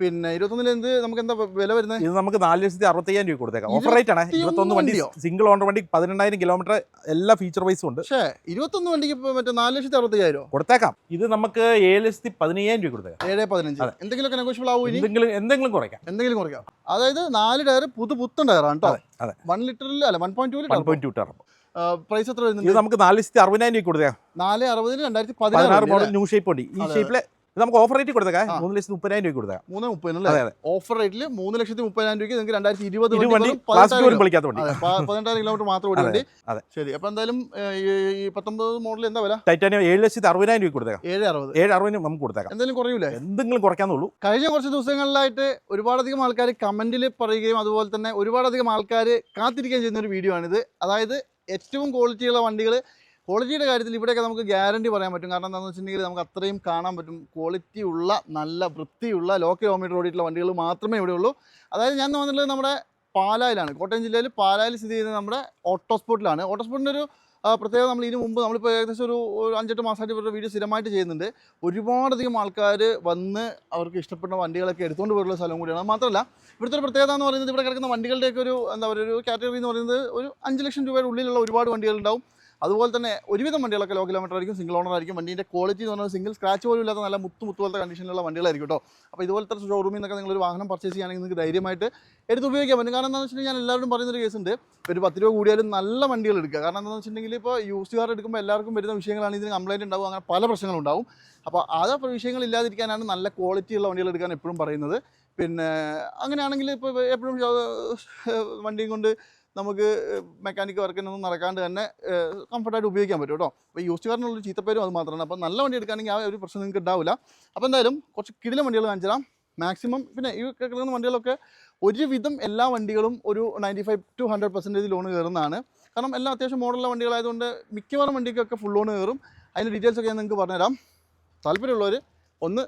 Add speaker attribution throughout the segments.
Speaker 1: പിന്നെ ഇരുപത്തൊന്നിൽ എന്ത് നമുക്ക് എന്താ വില വരുന്നത്
Speaker 2: ഇത് നമുക്ക് നാല് ലക്ഷത്തി അറുപത്തയ്യായിരം രൂപ കൊടുത്തേക്കാം. ഓഫർ റേറ്റ് ആണ്. ഇരുപത്തൊന്ന് വണ്ടി
Speaker 1: വണ്ടിയോ?
Speaker 2: സിംഗിൾ ഓണർ വണ്ടി പതിനെണ്ണായിരം കിലോമീറ്റർ എല്ലാ ഫീച്ചർ വൈസും ഉണ്ട്.
Speaker 1: പക്ഷേ ഇരുപത്തൊന്ന് വണ്ടിക്ക് മറ്റേ നാല് ലക്ഷത്തി അറുപത്തയ്യായിരം?
Speaker 2: കൊടുത്തേക്കാം. ഇത് നമുക്ക് ഏഴ് ലക്ഷത്തി പതിനയ്യായിരം രൂപ കൊടുത്തേക്കാം.
Speaker 1: ഏഴ് പതിനഞ്ച്. എന്തെങ്കിലുമൊക്കെ നെഗോഷ്യബിൾ ആവും
Speaker 2: എന്തെങ്കിലും എന്തെങ്കിലും കുറയ്ക്കാം.
Speaker 1: എന്തെങ്കിലും കുറയ്ക്കാം. അതായത് നാല് ടയർ പുതു പുത്തൻ ടയറാണ് കേട്ടോ. വൺ ലിറ്ററിൽ അല്ല വൺ പോയിന്റ്
Speaker 2: വൺ
Speaker 1: ടൂൽ
Speaker 2: പോയിന്റ് ടു ടയർ.
Speaker 1: പ്രൈസ് എത്ര വരുന്നത്
Speaker 2: നമുക്ക് നാല് ലക്ഷത്തി അറുപതിനായിരം രൂപ കൊടുത്തേക്കാം.
Speaker 1: നാല് അറുപതിന് രണ്ടായിരത്തി
Speaker 2: പതിനാറ് മോഡൽ ന്യൂ ഷേപ്പ് ഉണ്ട് ഈ ഷേപ്പിലെ ഇത് നമുക്ക് ഓഫർ റേറ്റ് കൊടുത്തേക്കാം. മൂന്ന് ലക്ഷത്തി മുപ്പതിനായിരം രൂപ കൊടുത്തേക്കാം.
Speaker 1: മൂന്ന് മുപ്പതിന്
Speaker 2: അതെ
Speaker 1: അല്ലേ
Speaker 2: അതെ
Speaker 1: ഓഫർ റേറ്റിൽ മൂന്ന് ലക്ഷത്തി മുപ്പതിനായിരം രൂപയ്ക്ക് നിങ്ങൾക്ക് രണ്ടായിരത്തി ഇരുപത്
Speaker 2: ഇരു വണ്ടി വിളിക്കാത്ത വണ്ടി
Speaker 1: പതിനെട്ടായിരം കിലോമീറ്റർ മാത്രം ഓടി വണ്ടി?
Speaker 2: അതെ.
Speaker 1: ശരി അപ്പൊ എന്തായാലും ഈ- പത്തൊമ്പത് മോഡൽ എന്താ വില?
Speaker 2: ടൈറ്റാനിയം ഏഴ് ലക്ഷത്തി അറുപതിനായിരം രൂപ കൊടുത്തേക്കാം.
Speaker 1: ഏഴ് അറുപത്.
Speaker 2: ഏഴ് അറുപതിന് നമുക്ക് കൊടുത്തേക്കാം.
Speaker 1: എന്തെങ്കിലും കുറയൂലേ?
Speaker 2: എന്തെങ്കിലും കുറയ്ക്കാന്നുള്ളൂ
Speaker 1: കഴിഞ്ഞ കുറച്ച് ദിവസങ്ങളിലായിട്ട് ഒരുപാടധികം ആൾക്കാർ കമന്റിൽ പറയുകയും അതുപോലെ തന്നെ ഒരുപാടധികം ആൾക്കാർ കാത്തിരിക്കുകയും ചെയ്യുന്ന ഒരു വീഡിയോ ആണിത്. അതായത് ഏറ്റവും ക്വാളിറ്റിയുള്ള വണ്ടികൾ ക്വാളിറ്റിയുടെ കാര്യത്തിൽ ഇവിടെയൊക്കെ നമുക്ക് ഗ്യാരണ്ടി പറയാൻ പറ്റും. കാരണം എന്താണെന്ന് വെച്ചിട്ടുണ്ടെങ്കിൽ നമുക്ക് അത്രയും കാണാൻ പറ്റും. ക്വാളിറ്റി ഉള്ള നല്ല വൃത്തിയുള്ള ലോ കിലോമീറ്റർ ഓടിയിട്ടുള്ള വണ്ടികൾ മാത്രമേ ഇവിടെ ഉള്ളൂ. അതായത് ഞാൻ വന്നിട്ടുള്ളത് നമ്മുടെ പാലായിലാണ്. കോട്ടയം ജില്ലയിൽ പാലായിൽ സ്ഥിതി ചെയ്യുന്നത് നമ്മുടെ ഓട്ടോസ്പോട്ടിലാണ് ഓട്ടോസ്പോട്ടിന്റെ ഒരു പ്രത്യേകത നമ്മൾ ഇതിന് മുമ്പ് നമ്മളിപ്പോൾ ഏകദേശം ഒരു അഞ്ചെട്ട് മാസമായിട്ട് ഇവരുടെ വീഡിയോ സ്ഥിരമായിട്ട് ചെയ്യുന്നുണ്ട്. ഒരുപാടധികം ആൾക്കാർ വന്ന് അവർക്ക് ഇഷ്ടപ്പെട്ട വണ്ടികളൊക്കെ എടുത്തുകൊണ്ട് പോയിട്ടുള്ള സ്ഥലം കൂടിയാണ്. മാത്രമല്ല ഇവിടുത്തെ ഒരു പ്രത്യേകത എന്ന് പറയുന്നത് ഇവിടെ കിടക്കുന്ന വണ്ടികളുടെയൊക്കെ ഒരു എന്താ പറയുക ഒരു കാറ്റഗറി എന്ന് പറയുന്നത് ഒരു അഞ്ച് ലക്ഷം രൂപയുടെ ഉള്ളിലുള്ള ഒരുപാട് വണ്ടികളുണ്ടാവും. അതുപോലെ തന്നെ ഒരുവിധം വണ്ടികളൊക്കെ ലോ കിലോമീറ്റർ ആയിരിക്കും സിംഗിൾ ഓണർ ആയിരിക്കും. വണ്ടിന്റെ ക്വാളിറ്റി എന്ന് പറഞ്ഞാൽ സിംഗിൾ സ്ക്രാച്ച് പോലും ഇല്ലാത്ത നല്ല മുത്തു മുത്തു പോലത്തെ കണ്ടീഷനിലുള്ള വണ്ടികളായിരിക്കും കേട്ടോ അപ്പോൾ ഇതുപോലത്തെ ഷോറൂമിൽ നിന്നൊക്കെ നിങ്ങൾ ഒരു വാഹനം പർച്ചേസ് ചെയ്യുകയാണെങ്കിൽ നിങ്ങൾക്ക് ധൈര്യമായിട്ട് എടുത്ത് ഉപയോഗിക്കാൻ പറ്റും. കാരണം എന്താണെന്ന് വെച്ചിട്ടുണ്ടെങ്കിൽ ഞാൻ എല്ലാവരും പറയുന്നൊരു കേസുണ്ട് ഒരു പത്ത് രൂപ കൂടിയാലും നല്ല വണ്ടികൾ എടുക്കുക. കാരണം എന്താണെന്ന് വെച്ചിട്ടുണ്ടെങ്കിൽ ഇപ്പോൾ യൂസ് കാർ എടുക്കുമ്പോൾ എല്ലാവർക്കും വരുന്ന വിഷയങ്ങളാണ് ഇതിന് കംപ്ലൈന്റ് ഉണ്ടാവും അങ്ങനെ പല പ്രശ്നങ്ങളുണ്ടാവും അപ്പോൾ അപ്പോൾ വിഷയങ്ങൾ ഇല്ലാതിരിക്കാനാണ് നല്ല ക്വാളിറ്റിയുള്ള വണ്ടികൾ എടുക്കാൻ എപ്പോഴും പറയുന്നത്. പിന്നെ അങ്ങനെയാണെങ്കിൽ ഇപ്പോൾ എപ്പോഴും വണ്ടിയും കൊണ്ട് നമുക്ക് മെക്കാനിക് വർക്കിനൊന്നും നടക്കാണ്ട് തന്നെ കംഫർട്ടായിട്ട് ഉപയോഗിക്കാൻ പറ്റും കേട്ടോ. അപ്പോൾ യൂസ് കാറിനുള്ളൊരു ചീത്തപ്പേരും അത് മാത്രമാണ്. അപ്പോൾ നല്ല വണ്ടി എടുക്കുകയാണെങ്കിൽ ആ ഒരു പ്രശ്നം നിങ്ങൾക്ക് ഉണ്ടാവില്ല. അപ്പോൾ എന്തായാലും കുറച്ച് കിടിലം വണ്ടികൾ കാണിച്ചു തരാം മാക്സിമം പിന്നെ ഈ കിടക്കുന്ന വണ്ടികളൊക്കെ ഒരുവിധം എല്ലാ വണ്ടികളും ഒരു ninety five to hundred percentage loan കയറുന്നതാണ്. കാരണം എല്ലാം അത്യാവശ്യം മോഡലുള്ള വണ്ടികളായതുകൊണ്ട് മിക്കവാറും വണ്ടിക്കൊക്കെ ഫുൾ ലോൺ കയറും. അതിന്റെ ഡീറ്റെയിൽസ് ഒക്കെ ഞാൻ നിങ്ങൾക്ക് പറഞ്ഞുതരാം. താല്പര്യമുള്ളവർ ഒന്ന്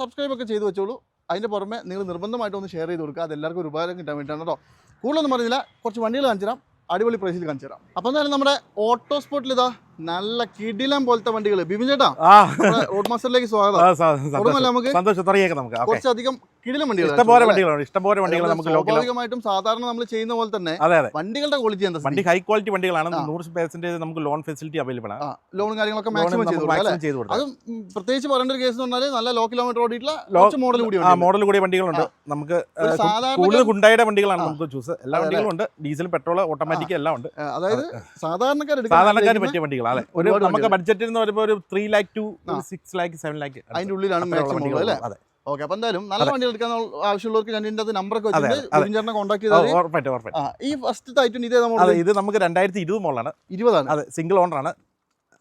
Speaker 1: സബ്സ്ക്രൈബൊക്കെ ചെയ്ത് വെച്ചോളൂ. അതിന്റെ പുറമെ നിങ്ങൾ നിർബന്ധമായിട്ട് ഒന്ന് ഷെയർ ചെയ്ത് കൊടുക്കുക. അത് എല്ലാവർക്കും ഒരു ഉപകാരം കിട്ടാൻ വേണ്ടിയിട്ടാണ് കേട്ടോ. കൂടുതലൊന്നും പറഞ്ഞില്ല. കുറച്ച് വണ്ടികൾ കാണിച്ചു തരാം. അടിപൊളി പ്രൈസിൽ കാണിച്ചു തരാം. അപ്പം എന്തായാലും നമ്മുടെ ഓട്ടോ സ്പോട്ടിൽ ഇതാ നല്ല കിടിലം പോലത്തെ വണ്ടികൾ ബിബിൻ ചേട്ടാ റോഡ് മാസ്റ്ററിലേക്ക് സ്വാഗതം. നമുക്ക്? കുറച്ചധികം കിടിലം വണ്ടികൾ
Speaker 2: ഇഷ്ടംപോലെ വണ്ടികളാണ് ഇഷ്ടംപോലെ വണ്ടികൾ നമുക്ക്
Speaker 1: സ്വാഭാവികമായിട്ടും സാധാരണ നമ്മൾ ചെയ്യുന്ന പോലെ തന്നെ
Speaker 2: അതെ അതെ.
Speaker 1: വണ്ടികളുടെ ക്വാളിറ്റി എന്താ
Speaker 2: വണ്ടി ഹൈ ക്വാളിറ്റി വണ്ടികളാണ്. നൂറ് പെർസെന്റേജ് നമുക്ക് ലോൺ ഫെസിലിറ്റി അവൈലബിൾ ആണ്.
Speaker 1: ലോണും കാര്യങ്ങളൊക്കെ
Speaker 2: ലോൺ
Speaker 1: മാക്സിമം ചെയ്തു കൊടുക്കും അത്
Speaker 2: മാക്സിമം ചെയ്ത് കൊടുക്കാം.
Speaker 1: അതും പ്രത്യേകിച്ച് പറയേണ്ട ഒരു കേസ് എന്ന് പറഞ്ഞാൽ നല്ല ലോ കിലോമീറ്റർ ഓടിയിട്ടുള്ള മോഡൽ കൂടി
Speaker 2: ആ മോഡൽ കൂടിയ വണ്ടികളുണ്ട്. നമുക്ക് കൂടുതൽ ഗുണ്ടായുടെ വണ്ടികളാണ് നമുക്ക് ചൂസ് എല്ലാ വണ്ടികളും ഉണ്ട്. ഡീസൽ പെട്രോൾ ഓട്ടോമാറ്റിക് എല്ലാം ഉണ്ട്.
Speaker 1: അതായത് സാധാരണക്കാർ
Speaker 2: സാധാരണക്കാർ പറ്റിയ വണ്ടികൾ അതെ ഒരു നമുക്ക് ബഡ്ജറ്റ് എന്ന് പറയുമ്പോൾ ഒരു three lakh to. Six lakh seven lakh
Speaker 1: അതിന്റെ ഉള്ളിലാണ് മാക്സിമം വണ്ടികൾ അല്ലേ?
Speaker 2: അതെ.
Speaker 1: ഓക്കെ അപ്പൊ എന്തായാലും നല്ല. വണ്ടി എടുക്കാൻ ആവശ്യമുള്ളവർക്ക് ഞാൻ ഇതിന്റെ നമ്പറൊക്കെ
Speaker 2: അതെ,
Speaker 1: വെച്ചിട്ട്
Speaker 2: അതെ.
Speaker 1: കോൺടാക്ട് ചെയ്താൽ ഈ ഫസ്റ്റ് ഐറ്റം ഇതേ നമ്മൾ
Speaker 2: ഇത് നമുക്ക് രണ്ടായിരത്തി ഇരുപത് മോളാണ്
Speaker 1: ഇരുപതാണ്.
Speaker 2: അതെ സിംഗിൾ ഓണർ ആണ്.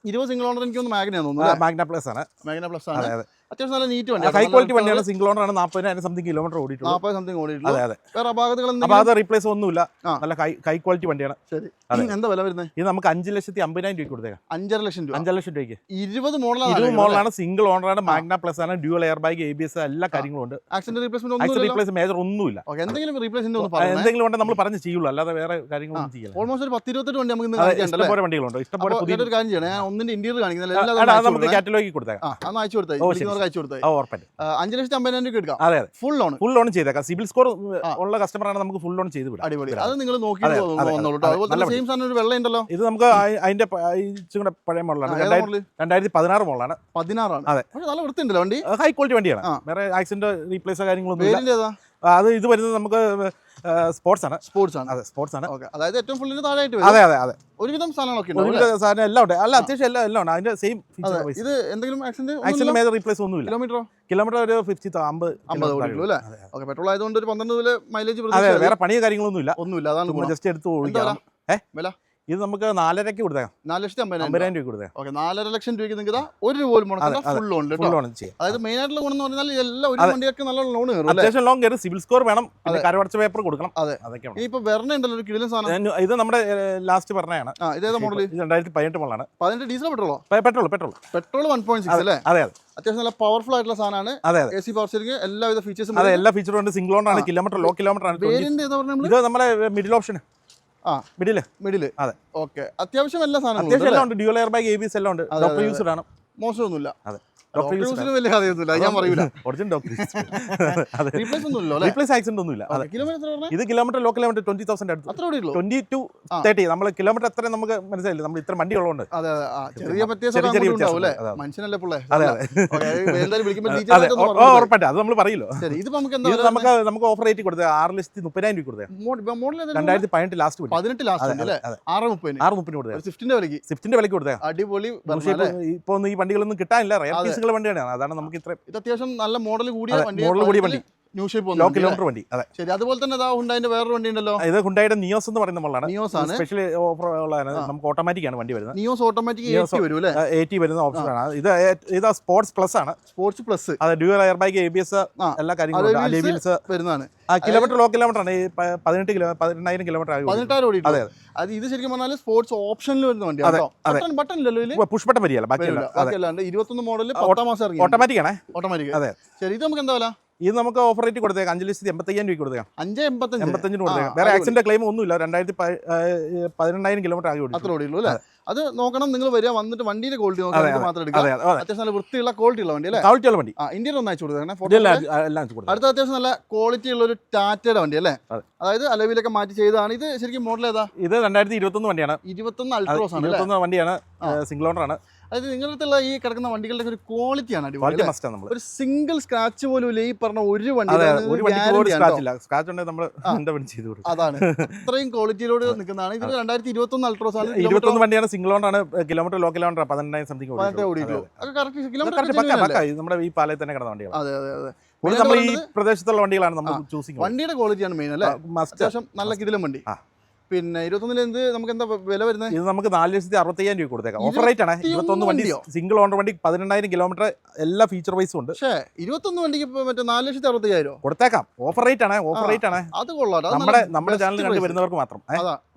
Speaker 1: ഇരുപത് സിംഗിൾ ഓണർ എനിക്ക് ഒന്ന് മാഗ്നയാന്ന് തോന്നുന്നു
Speaker 2: മാഗ്ന പ്ലസ് ആണ്.
Speaker 1: മാഗ്ന പ്ലസ് ആണ്.
Speaker 2: അതെ.
Speaker 1: അത്യാവശ്യം നല്ല നീറ്റ് വണ്ടി.
Speaker 2: ഹൈ ക്വാളിറ്റി വണ്ടിയാണ് സിംഗിൾ ഓണർ ആണ് നാൽപ്പതിനായിരം സംതിങ് കിലോമീറ്റർ ഓടിയിട്ടുള്ളൂ.
Speaker 1: നാൽപ്പത് സംതിങ് ഓടിയിട്ടുള്ളൂ.
Speaker 2: അതെ അതെ.
Speaker 1: വേറെ അപാകതകൾ അപ്പോൾ
Speaker 2: അത് റീപ്ലേസ് ഒന്നുമില്ല. നല്ല ഹൈ ഹൈ ക്വാളിറ്റി വണ്ടിയാണ്.
Speaker 1: ശരി.
Speaker 2: അതെ.
Speaker 1: എന്താ വില വരുന്നത്
Speaker 2: ഇത് നമുക്ക് അഞ്ച് ലക്ഷത്തി അമ്പതിനായിരം രൂപ കൊടുത്തേക്കാം.
Speaker 1: അഞ്ചര ലക്ഷം രൂപ.
Speaker 2: അഞ്ചര ലക്ഷം രൂപയ്ക്ക്.
Speaker 1: ഇരുപത്
Speaker 2: ഇരുപത്
Speaker 1: മോഡലാണ്
Speaker 2: മോഡലാണ് സിംഗിൾ ഓണർ ആണ് മാഗ്ന പ്ലസ് ആണ് dual air bag A B S എല്ലാ കാര്യങ്ങളും ഉണ്ട്.
Speaker 1: ആക്സിഡന്റ് റീപ്ലേസ്മെന്റ്
Speaker 2: റീപ്ലേസ് മേജർ ഒന്നുമില്ല.
Speaker 1: ഓക്കെ എന്തെങ്കിലും റീപ്ലേസ്മെന്റ് ഒന്നും
Speaker 2: എന്തെങ്കിലും ഉണ്ടെങ്കിൽ നമ്മൾ പറഞ്ഞ് ചെയ്യുള്ളൂ അല്ലാതെ വേറെ കാര്യങ്ങളൊന്നും ചെയ്യില്ല.
Speaker 1: ഓൾമോസ്റ്റ് ഒരു പത്ത് ഇരുപത്തെട്ട് വണ്ടി നമുക്ക്
Speaker 2: ഇഷ്ടംപോലെ വണ്ടികളുണ്ട് ഇഷ്ടംപോലെ
Speaker 1: അപ്പോൾ
Speaker 2: പുതിയ
Speaker 1: ഒരു കാര്യം ചെയ്യണം ഞാൻ ഒന്നിന്റെ ഇന്റീരിയർ കാണിക്കുന്നില്ല
Speaker 2: നമുക്ക്. കാറ്റലോഗിൽ കൊടുത്തേക്കാം.
Speaker 1: അന്ന് അയച്ചു കൊടുത്തായി
Speaker 2: ഓ, ശരി,
Speaker 1: വിളിക്കുന്നവർക്ക് അയച്ചു കൊടുത്തായി
Speaker 2: ആ ഉറപ്പായിട്ടും
Speaker 1: അഞ്ച് ലക്ഷത്തി അമ്പതിനായിരം രൂപ എടുക്കാം.
Speaker 2: അതെ അതെ.
Speaker 1: ഫുൾ ലോൺ
Speaker 2: ഫുൾ ലോൺ ചെയ്തേക്കാം. സിബിൽ സ്കോർ ഉള്ള കസ്റ്റമർ ആണ് നമുക്ക് ഫുൾ ലോൺ ചെയ്ത് വിടാം.
Speaker 1: അടിപൊളി. അത് നിങ്ങൾ നോക്കി അതുപോലെ സെയിം സാധനം ഒരു വെള്ളം ഉണ്ടല്ലോ
Speaker 2: ഇത് നമുക്ക് അതിന്റെ ഇച്ചിരി പഴയ മോഡലാണ്. രണ്ടായിരത്തി പതിനാറ് മോഡലാണ്.
Speaker 1: പതിനാറാണ്.
Speaker 2: അതെ.
Speaker 1: നല്ല വൃത്തിയുണ്ടല്ലോ വണ്ടി.
Speaker 2: ഹൈ ക്വാളിറ്റി വണ്ടിയാണ്. വേറെ ആക്സിഡന്റ് റീപ്ലേസോ കാര്യങ്ങളൊന്നും അത് ഇത് വരുന്നത് നമുക്ക് സ്പോർട്സ് ആണ്.
Speaker 1: സ്പോർട്സ് ആണ്.
Speaker 2: അതെ സ്പോർട്സ് ആണ്.
Speaker 1: ഓക്കെ അതായത് ഏറ്റവും ഫുള്ളിന് താഴെയായിട്ട് വരും.
Speaker 2: അതെ അതെ അതെ.
Speaker 1: ഒരുവിധം സാധനങ്ങളൊക്കെ
Speaker 2: ഉണ്ട് സാധനം എല്ലാം ഉണ്ട്. അല്ല അത്യാവശ്യം എല്ലാം എല്ലാം ഉണ്ട്. അതിന്റെ സെയിം
Speaker 1: ഇത് എന്തെങ്കിലും ആക്സിഡന്റ്
Speaker 2: ആക്സിഡന്റ് മേജർ റീപ്ലേസ് ഒന്നുമില്ല.
Speaker 1: കിലോമീറ്ററോ
Speaker 2: കിലോമീറ്റർ ഒരു ഫിഫ്റ്റി അമ്പത്
Speaker 1: അമ്പത് ഓടിക്കുള്ളൂ അല്ലേ? ഓക്കെ പെട്രോൾ ആയതുകൊണ്ട് ഒരു പന്ത്രണ്ട് മുതൽ മൈലേജ്
Speaker 2: അതെ വേറെ പണിയോ കാര്യങ്ങളൊന്നും ഇല്ല
Speaker 1: ഒന്നുമില്ല അതാണ്.
Speaker 2: ജസ്റ്റ് എടുത്ത് ഓടിക്കാം. ഏഹ്
Speaker 1: വില?
Speaker 2: ഇത് നമുക്ക് നാലരക്ക് കൊടുത്തേക്കാം
Speaker 1: നാല് ലക്ഷത്തി അമ്പതിനായിരം
Speaker 2: രൂപ കൊടുത്തേക്കാം
Speaker 1: ഓക്കെ നാലര ലക്ഷം രൂപയ്ക്ക് നിങ്ങൾക്ക് ഒരു രൂപ പോലും. ഫുൾ ലോൺ
Speaker 2: ലോൺ ചെയ്യാം.
Speaker 1: അതായത് മെയിൻ ആയിട്ടുള്ള ഗുണം എന്ന് പറഞ്ഞാൽ എല്ലാ ഒരു. വണ്ടിയൊക്കെ നല്ല ലോൺ കയറും
Speaker 2: അത്യാവശ്യം ലോൺ കയറി. സിവിൽ സ്കോർ വേണം. പിന്നെ. കരവടച്ച പേപ്പർ കൊടുക്കണം.
Speaker 1: അതെ.
Speaker 2: അതൊക്കെ
Speaker 1: ഇപ്പൊ വെർണ ഉണ്ടല്ലോ ഒരു കിഴിലും സാധനം.
Speaker 2: ഇത് നമ്മുടെ ലാസ്റ്റ് പറഞ്ഞതാണ്.
Speaker 1: ഇതേതാ മോഡൽ
Speaker 2: രണ്ടായിരത്തി പതിനെട്ട് മോളാണ്
Speaker 1: പതിനെട്ട് diesel പെട്രോളോ
Speaker 2: petrol petrol
Speaker 1: petrol one point six അല്ലേ?
Speaker 2: അതെ അതെ.
Speaker 1: അത്യാവശ്യം നല്ല പവർഫുൾ ആയിട്ടുള്ള സാധനമാണ്.
Speaker 2: അതെ
Speaker 1: എ സി പവർ സ്റ്റിയറിംഗ് എല്ലാവിധ ഫീച്ചേഴ്സും
Speaker 2: അതെ എല്ലാ ഫീച്ചറും ഉണ്ട്. സിംഗിൾ ഓൺ ആണ് കിലോമീറ്റർ ലോ കിലോമീറ്റർ ആണ്. 20.
Speaker 1: വേരിയന്റ് ഏതാ പറഞ്ഞ നമ്മൾ?
Speaker 2: ഇത് നമ്മുടെ മിഡിൽ ഓപ്ഷൻ
Speaker 1: ആ.
Speaker 2: മിഡിൽ
Speaker 1: മിഡിൽ
Speaker 2: അതെ.
Speaker 1: ഓക്കെ അത്യാവശ്യം എല്ലാ സാധനങ്ങളും
Speaker 2: അത്യാവശ്യം
Speaker 1: ഉണ്ട്
Speaker 2: എല്ലാം ഉണ്ട്. Dual air bag A B S എല്ലാം ഉണ്ട്. ഡോക്ടർ യൂസ്ഡ് ആണ്
Speaker 1: മോശമൊന്നുമില്ല.
Speaker 2: അതെ. ഡോക്ടർ
Speaker 1: വലിയ കഥയൊന്നുമില്ല ഞാൻ പറയൂല.
Speaker 2: ഒറിജിനൽ ഡോക്ടർ
Speaker 1: റീപ്ലേസ് ഒന്നുമില്ലോ അല്ലേ?
Speaker 2: റീപ്ലേസ് ആക്സിഡന്റ് ഒന്നുമില്ല
Speaker 1: കിലോമീറ്റർ
Speaker 2: ഇത് kilometre low kilometre twenty thousand അടുത്ത്. ട്വന്റി ടു തേർട്ടി നമ്മൾ കിലോമീറ്റർ എത്ര നമുക്ക് മനസ്സിലായില്ല? നമ്മൾ ഇത്ര വണ്ടി ഉള്ളതുകൊണ്ട്.
Speaker 1: ചെറിയ
Speaker 2: അതെ.
Speaker 1: മനുഷ്യനല്ലേ പിള്ളേ?
Speaker 2: നമ്മൾ പറയല്ലോ.
Speaker 1: ഇതിപ്പോ നമുക്ക്
Speaker 2: നമുക്ക് നമുക്ക് ഓഫർ റേറ്റ് കൊടുത്തത് ആറ് ലക്ഷത്തി മുപ്പതിനായിരം രൂപ കൊടുത്തത് രണ്ടായിരത്തി പതിനെട്ട് ലാസ്റ്റ്
Speaker 1: പതിനെട്ട് ലാസ്റ്റ് ആറ് മുപ്പതിന്.
Speaker 2: ആറ് മുപ്പതിന് കൊടുത്തത്
Speaker 1: സ്വിഫ്റ്റിന്റെ വിലക്ക്
Speaker 2: സ്വിഫ്റ്റിന്റെ വിലക്ക് കൊടുത്തത്
Speaker 1: അടിപൊളി
Speaker 2: ഇപ്പൊ ഈ വണ്ടികളൊന്നും കിട്ടാനില്ല. റയർ. വണ്ടിയാണ് അതാണ് നമുക്ക് ഇത്ര
Speaker 1: ഇത് അത്യാവശ്യം നല്ല മോഡൽ കൂടിയ
Speaker 2: മോഡൽ കൂടിയ വണ്ടി.
Speaker 1: ന്യൂ ഷേപ്പ്
Speaker 2: ലോ കിലോമീറ്റർ വണ്ടി അതെ.
Speaker 1: ശരി അതുപോലെ തന്നെ ഹുണ്ടായിന്റെ വേറൊരു വണ്ടി ഉണ്ടല്ലോ
Speaker 2: ഇത് ഹുണ്ടായിയുടെ നിയോസ് എന്ന് പറയുന്ന മോളാണ്
Speaker 1: നിയോസ് ആണ്.
Speaker 2: സ്പെഷ്യൽ ഓഫർ ഉള്ളതാണ്. നമുക്ക് ഓട്ടോമാറ്റിക് ആണ് വണ്ടി വരുന്നത്.
Speaker 1: നിയോസ് ഓട്ടോമാറ്റിക് എയ്റ്റി വരും അല്ലേ?
Speaker 2: എ ടി ഓപ്ഷനാണ് ഇത് ഇത് സ്പോർട്സ് പ്ലസ് ആണ്.
Speaker 1: സ്പോർട്സ് പ്ലസ്
Speaker 2: അതെ dual air bag A B S. എല്ലാ കാര്യങ്ങളും വീൽസ്
Speaker 1: വരുന്നതാണ്.
Speaker 2: ആ കിലോമീറ്റർ ലോ കിലോമീറ്റർ ആണ്. പതിനെട്ട് കിലോ പതിനെണ്ണായിരം കിലോമീറ്റർ ആയി
Speaker 1: പതിനെട്ടായിരം ഓടി
Speaker 2: അതെ,
Speaker 1: അത്. ഇത് ശരിക്കും പറഞ്ഞാൽ സ്പോർട്സ് ഓപ്ഷനിൽ വരുന്ന
Speaker 2: വണ്ടി.
Speaker 1: ബട്ടൺ ബട്ടൺ ഇല്ലല്ലോ ഇതിൽ?
Speaker 2: പുഷ് ബട്ടൺ വരികയല്ല ബാക്കിയല്ല.
Speaker 1: ഇരുപത്തൊന്ന് മോഡൽ പത്താം മാസം ഇറങ്ങി
Speaker 2: ഓട്ടോമാറ്റിക് ആണ്.
Speaker 1: ഓട്ടോമാറ്റിക്
Speaker 2: അതെ.
Speaker 1: ശരി ഇത് നമുക്ക് എന്താ
Speaker 2: ഇത് നമുക്ക് ഓഫർ റേറ്റ് കൊടുത്തേക്കാം. അഞ്ച് ലക്ഷത്തി എൺപത്തയ്യായിരം രൂപ കൊടുക്കാം
Speaker 1: അഞ്ച് എൺപത്തഞ്ച്.
Speaker 2: എൺപത്തഞ്ചിന്
Speaker 1: കൊടുക്കാം
Speaker 2: കൊടുത്തേക്കാം വേറെ. ആക്സിഡന്റ് ക്ലെയിം ഒന്നുമില്ല. രണ്ടായിരത്തി പ- ഏ, പതിനെണ്ണായിരം കിലോമീറ്റർ ആകെ
Speaker 1: അത്ര ഓടിയുള്ളൂ അല്ലേ? അത്. നോക്കണം നിങ്ങൾ വരിക വന്നിട്ട് വണ്ടിയുടെ ക്വാളിറ്റി നോക്കാം മാത്രം എടുക്കാം
Speaker 2: അതെ അതെ
Speaker 1: അത്യാവശ്യം നല്ല വൃത്തിയുള്ള ക്വാളിറ്റി ഉള്ള വണ്ടി അല്ലേ?
Speaker 2: വണ്ടി.
Speaker 1: ഇന്ത്യയിൽ ഒന്ന് അയച്ചു
Speaker 2: കൊടുക്കാം
Speaker 1: അടുത്ത അത്യാവശ്യം നല്ല ക്വാളിറ്റി ഉള്ള ഒരു ടാറ്റയുടെ വണ്ടി അല്ലേ? അതായത് അലവിലൊക്കെ മാറ്റി ചെയ്തതാണ്. ഇത് ശരിക്കും മോഡൽ ഏതാ?
Speaker 2: ഇത് രണ്ടായിരത്തി ഇരുപത്തൊന്ന് വണ്ടിയാണ്.
Speaker 1: ഇരുപത്തൊന്ന് അൾട്രോസ് ആണ്
Speaker 2: ഇരുപത്തൊന്ന് വണ്ടിയാണ് സിംഗിൾ ഓണർ ആണ്.
Speaker 1: അതായത് നിങ്ങളുടെ ഈ കിടക്കുന്ന വണ്ടികളുടെ ഒരു ക്വാളിറ്റിയാണ് അടിപൊളി
Speaker 2: ക്വാളിറ്റി ആണ് നമ്മൾ
Speaker 1: ഒരു സിംഗിൾ സ്ക്രാച്ച് പോലും ഇല്ല ഈ പറഞ്ഞ ഒരു വണ്ടി
Speaker 2: സ്ക്രാച്ച് ഉണ്ടെങ്കിൽ നമ്മൾ. എന്താ പണി ചെയ്ത്
Speaker 1: അതാണ്. അത്രയും ക്വാളിറ്റിയിലൂടെ നിൽക്കുന്നതാണ്. ഇത് രണ്ടായിരത്തി ഇരുപത്തൊന്ന് അൾട്രോസ് ആണ്
Speaker 2: ഇരുപത്തൊന്ന് വണ്ടിയാണ് സിംഗിൾ ഓണാണ് കിലോമീറ്റർ ലോ കിലോമീറ്റർ പതിനെണ്ണായിരം സംതിങ് നമ്മുടെ ഈ പാലയിൽ തന്നെ കിടന്ന വണ്ടിയാണ്
Speaker 1: അതെ അതെ അതെ.
Speaker 2: നമ്മൾ ഈ പ്രദേശത്തുള്ള വണ്ടികളാണ് നമ്മൾ
Speaker 1: ചൂസ്
Speaker 2: ചൂസിങ്
Speaker 1: വണ്ടിയുടെ ക്വാളിറ്റിയാണ് മെയിൻ അല്ലേ?
Speaker 2: മസ്റ്റ്
Speaker 1: അത്യാവശ്യം നല്ല കിതിലും വണ്ടി.
Speaker 2: ആ.
Speaker 1: പിന്നെ ഇരുപത്തൊന്നിൽ എന്ത് നമുക്ക് എന്താ വില വരുന്നത്
Speaker 2: ഇത് നമുക്ക് നാല് ലക്ഷത്തി അറുപത്തയ്യായിരം രൂപ കൊടുത്തേക്കാം. ഓഫർ റേറ്റ് ആണ്. ഇരുപത്തൊന്ന് വണ്ടി
Speaker 1: വണ്ടിയോ?
Speaker 2: സിംഗിൾ ഓണർ വണ്ടി പതിനെണ്ണായിരം കിലോമീറ്റർ എല്ലാ ഫീച്ചർ വൈസും ഉണ്ട്.
Speaker 1: പക്ഷേ ഇരുപത്തൊന്ന് വണ്ടിക്ക് മറ്റേ നാല് ലക്ഷത്തി അറുപത്തയ്യായിരം?
Speaker 2: കൊടുത്തേക്കാം. ഓഫർ റേറ്റ് ആണ്. ഓഫർ റേറ്റ് ആണ്.
Speaker 1: അത് കൊള്ളാം.
Speaker 2: നമ്മുടെ നമ്മുടെ ചാനൽ കണ്ടു വരുന്നവർക്ക് മാത്രം.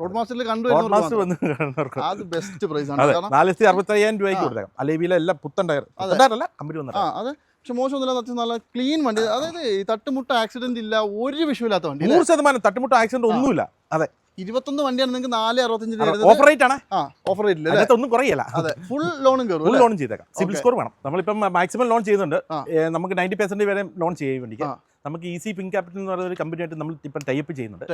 Speaker 1: റോഡ് മാസ്റ്ററിൽ
Speaker 2: റോഡ്
Speaker 1: കണ്ടുവരുന്നവർക്ക്
Speaker 2: മാസ്റ്റർ വന്ന് കാണുന്നവർക്ക്
Speaker 1: അത് ബെസ്റ്റ് പ്രൈസ് ആണ്.
Speaker 2: നാല് ലക്ഷത്തി അറുപത്തയ്യായിരം രൂപയ്ക്ക് കൊടുത്തേക്കാം. അലേബിയിലെ എല്ലാ പുത്തൻ ടയർ അല്ല കമ്പനി വന്ന
Speaker 1: ആ അതെ. പക്ഷെ മോശമൊന്നുമില്ല അത്യാവശ്യം നല്ല ക്ലീൻ വണ്ടി. അതായത് ഈ തട്ടുമുട്ട ആക്സിഡന്റ് ഇല്ല ഒരു വിഷയമില്ലാത്ത വണ്ടി?
Speaker 2: നൂറ് ശതമാനം തട്ടുമുട്ട ആക്സിഡന്റ് ഒന്നുമില്ല. അതെ.
Speaker 1: ഇരുപത്തൊന്ന് വണ്ടിയാണ് നിങ്ങൾക്ക് നാല് അറുപത്തഞ്ചിന്
Speaker 2: ഓഫർ റേറ്റ് ആണ്.
Speaker 1: ആ ഓഫർ റേറ്റിൽ അല്ലേ?
Speaker 2: അതിനകത്ത് ഒന്നും കുറയല്ല.
Speaker 1: അതെ ഫുൾ ലോണും കയറും
Speaker 2: ഫുൾ ലോണും ചെയ്തേക്കാം. സിബിൽ സ്കോർ വേണം. നമ്മളിപ്പം മാക്സിമം ലോൺ ചെയ്യുന്നുണ്ട്. നമുക്ക് നയന്റി പെർസെന്റ് വരെ ലോൺ ചെയ്യാൻ വേണ്ടി. നമുക്ക് ഈസി പിൻ ക്യാപിറ്റൽ എന്ന് പറയുന്ന ഒരു കമ്പനിയായിട്ട് നമ്മൾ ഇപ്പം ടൈപ്പ് ചെയ്യുന്നുണ്ട്?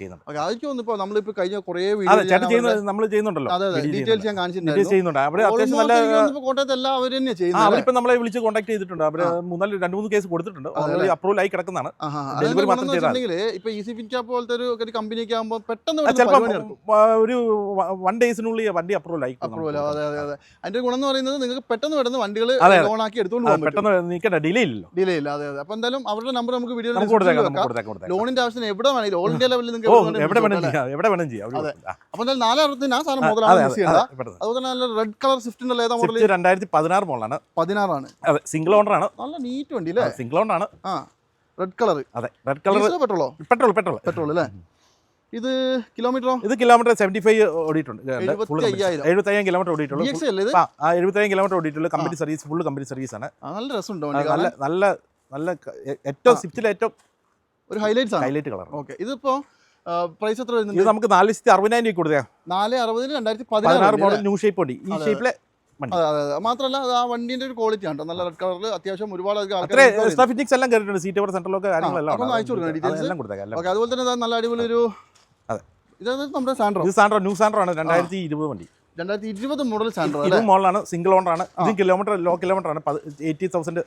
Speaker 2: ചെയ്യുന്നുണ്ട്
Speaker 1: വന്നിപ്പോ കഴിഞ്ഞ കുറേ
Speaker 2: അതെ ചേട്ടൻ ചെയ്യുന്നത് നമ്മൾ ചെയ്യുന്നുണ്ടല്ലോ.
Speaker 1: ഡീറ്റെയിൽസ്. ഞാൻ കാണിച്ചിട്ടുണ്ട്
Speaker 2: ചെയ്യുന്നുണ്ട്. അവിടെ അത്യാവശ്യം നല്ല
Speaker 1: കോട്ടയത്ത് എല്ലാം അവർ തന്നെയാണ് ചെയ്യുന്നത്. അല്ലേ?
Speaker 2: അവരിപ്പം നമ്മളെ വിളിച്ച് കോൺടാക്ട് ചെയ്തിട്ടുണ്ട്. അവർ. മൂന്നാൽ രണ്ട് മൂന്ന് കേസ് കൊടുത്തിട്ടുണ്ട്. ഓൾറെഡി അപ്രൂവൽ ആയി കിടക്കുന്നതാണ്.
Speaker 1: ഡെലിവറി
Speaker 2: മാത്രം ചെയ്താൽ
Speaker 1: വെച്ചിട്ടുണ്ടെങ്കിൽ ഇപ്പൊ ഈസി ഫിൻക്യാപ്പ് പോലത്തെ ഒരു കമ്പനിയൊക്കെ ആകുമ്പോൾ പെട്ടെന്ന്
Speaker 2: ഒരു വൺ ഡേയ്സിനുള്ളിൽ വണ്ടി അപ്രൂവൽ ആയി
Speaker 1: അപ്രൂവൽ അതെ അതെ അതെ. അതിന്റെ ഗുണം എന്ന് പറയുന്നത് നിങ്ങൾക്ക് പെട്ടെന്ന് പെട്ടെന്ന് വണ്ടികൾ. ലോൺ ആക്കി എടുത്തുകൊണ്ട്
Speaker 2: പെട്ടെന്ന് നീക്കേണ്ട ഡിലേ ഇല്ലല്ലോ.
Speaker 1: ഡിലേ ഇല്ല അതെ അതെ. അപ്പൊ എന്തായാലും അവരുടെ നമ്പർ നമുക്ക് വീഡിയോ ലോണിന്റെ ആവശ്യത്തിന് എവിടെ വേണമെങ്കിലും ഓൾ ഇന്ത്യ ലെവലിൽ നിങ്ങൾക്ക്
Speaker 2: എവിടെ വേണമെങ്കിലും ചെയ്യാം എവിടെ വേണം ചെയ്യാം
Speaker 1: അതെ. അപ്പൊ നാല് അറുപത്തിന് ആ സാധനം മുതലാണ്. അതുപോലെ നല്ല റെഡ് കളർ സ്വിഫ്റ്റിന്റെ ഏതാ മോഡൽ
Speaker 2: രണ്ടായിരത്തി പതിനാറ് മോളാണ്
Speaker 1: പതിനാറാണ്.
Speaker 2: അതെ സിംഗിൾ ഓണർ ആണ്.
Speaker 1: നല്ല നീറ്റ് വണ്ടി അല്ലേ?
Speaker 2: സിംഗിൾ ഓണർ ആണ്.
Speaker 1: ആ റെഡ് കളർ
Speaker 2: അതെ റെഡ് കളർ
Speaker 1: പെട്രോളോ
Speaker 2: പെട്രോൾ പെട്രോൾ
Speaker 1: പെട്രോൾ അല്ലേ? ഇത് കിലോമീറ്ററോ
Speaker 2: ഇത് കിലോമീറ്റർ സെവന്റി ഫൈവ് ഓടിയിട്ടുണ്ട്. എഴുപത്തയ്യായിരം കിലോമീറ്റർ ഓടിയിട്ടുള്ളൂ. എഴുപത്തയ്യായിരം kilometre ഓടിയിട്ടുള്ളൂ. Company service full company service ആണ്.
Speaker 1: നല്ല രസമുണ്ട്
Speaker 2: നല്ല നല്ല നല്ല ഏറ്റവും. സ്വിഫ്റ്റിലെ ഏറ്റവും
Speaker 1: ഒരു ഹൈലൈറ്റ്സ് ആണ്.
Speaker 2: Highlight colour
Speaker 1: okay. ഇതിപ്പോ പ്രൈസ് എത്ര
Speaker 2: വരുന്നത്
Speaker 1: വരുന്നുണ്ട്
Speaker 2: നമുക്ക് നാല് ലക്ഷത്തി അറുപതിനായിരം രൂപ കൊടുത്തേ.
Speaker 1: നാല് അറുപതിന് രണ്ടായിരത്തി
Speaker 2: പതിനാറ് മോഡൽ ന്യൂ ഷേപ്പ് വണ്ടി ഈ ഷേപ്പിലെ
Speaker 1: അതെ. അതെ മാത്രമല്ല ആ വണ്ടിന്റെ ഒരു ക്വാളിറ്റി ആണ് നല്ല റെഡ് കളറിൽ അത്യാവശ്യം ഒരുപാട്
Speaker 2: എക്സ്ട്രാ ഫിറ്റിംഗ്സ് എല്ലാം കയറിയിട്ടുണ്ട് സീറ്റ് കാര്യങ്ങളെല്ലാം ഉണ്ട്.
Speaker 1: അയച്ചു കൊടുക്കണം
Speaker 2: എല്ലാം കൊടുത്തേക്കാം എല്ലാം
Speaker 1: ഓക്കെ അതുപോലെ തന്നെ നല്ല അടിപൊളി ഒരു
Speaker 2: അതെ.
Speaker 1: ഇത് നമ്മുടെ സാൻഡ്രോ
Speaker 2: ഇത് സാൻഡ്രോ ന്യൂ സാൻഡ്രോ ആണ്. രണ്ടായിരത്തി ഇരുപത് വണ്ടി.
Speaker 1: രണ്ടായിരത്തി ഇരുപത് മോഡൽ സാൻഡ്രോ
Speaker 2: ഇതും മോഡലാണ് സിംഗിൾ ഓണറാണ് ആണ്. ഇതും കിലോമീറ്റർ ലോ കിലോമീറ്റർ ആണ്. എയ്റ്റി തൗസൻഡ്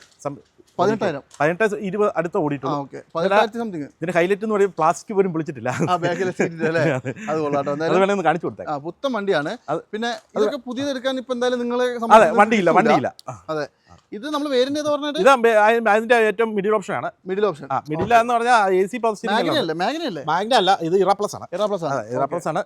Speaker 1: പതിനെട്ടായിരം.
Speaker 2: പതിനെട്ട് ഇരുപത് അടുത്ത്
Speaker 1: ഓടിയിട്ടുണ്ട്
Speaker 2: ഇതിന്റെ ഹൈലൈറ്റ് എന്ന് പറയുമ്പോൾ പ്ലാസ്റ്റിക് പോലും വിളിച്ചിട്ടില്ല
Speaker 1: അത്.
Speaker 2: കാണിച്ചു കൊടുത്തേ
Speaker 1: പുത്തൻ വണ്ടിയാണ്. പിന്നെ ഇതൊക്കെ പുതിയത് എടുക്കാൻ ഇപ്പൊ എന്തായാലും നിങ്ങളെ
Speaker 2: അതെ വണ്ടിയില്ല വണ്ടിയില്ല.
Speaker 1: അതെ. ഇത് നമ്മൾ വേരിന്റെ
Speaker 2: ഇത് അതിന്റെ ഏറ്റവും മിഡിൽ ഓപ്ഷൻ ആണ്.
Speaker 1: മിഡിൽ ഓപ്ഷൻ
Speaker 2: മിഡിൽ എന്ന് പറഞ്ഞാൽ എ സി
Speaker 1: പ്ലസ്
Speaker 2: പോസിറ്റീവ് മാഗ്നല്ല ഇത് ഇറ പ്ലസ് ആണ്.
Speaker 1: ഇറ പ്ലസ് ആണ്.
Speaker 2: ഇറ പ്ലസ് ആണ്.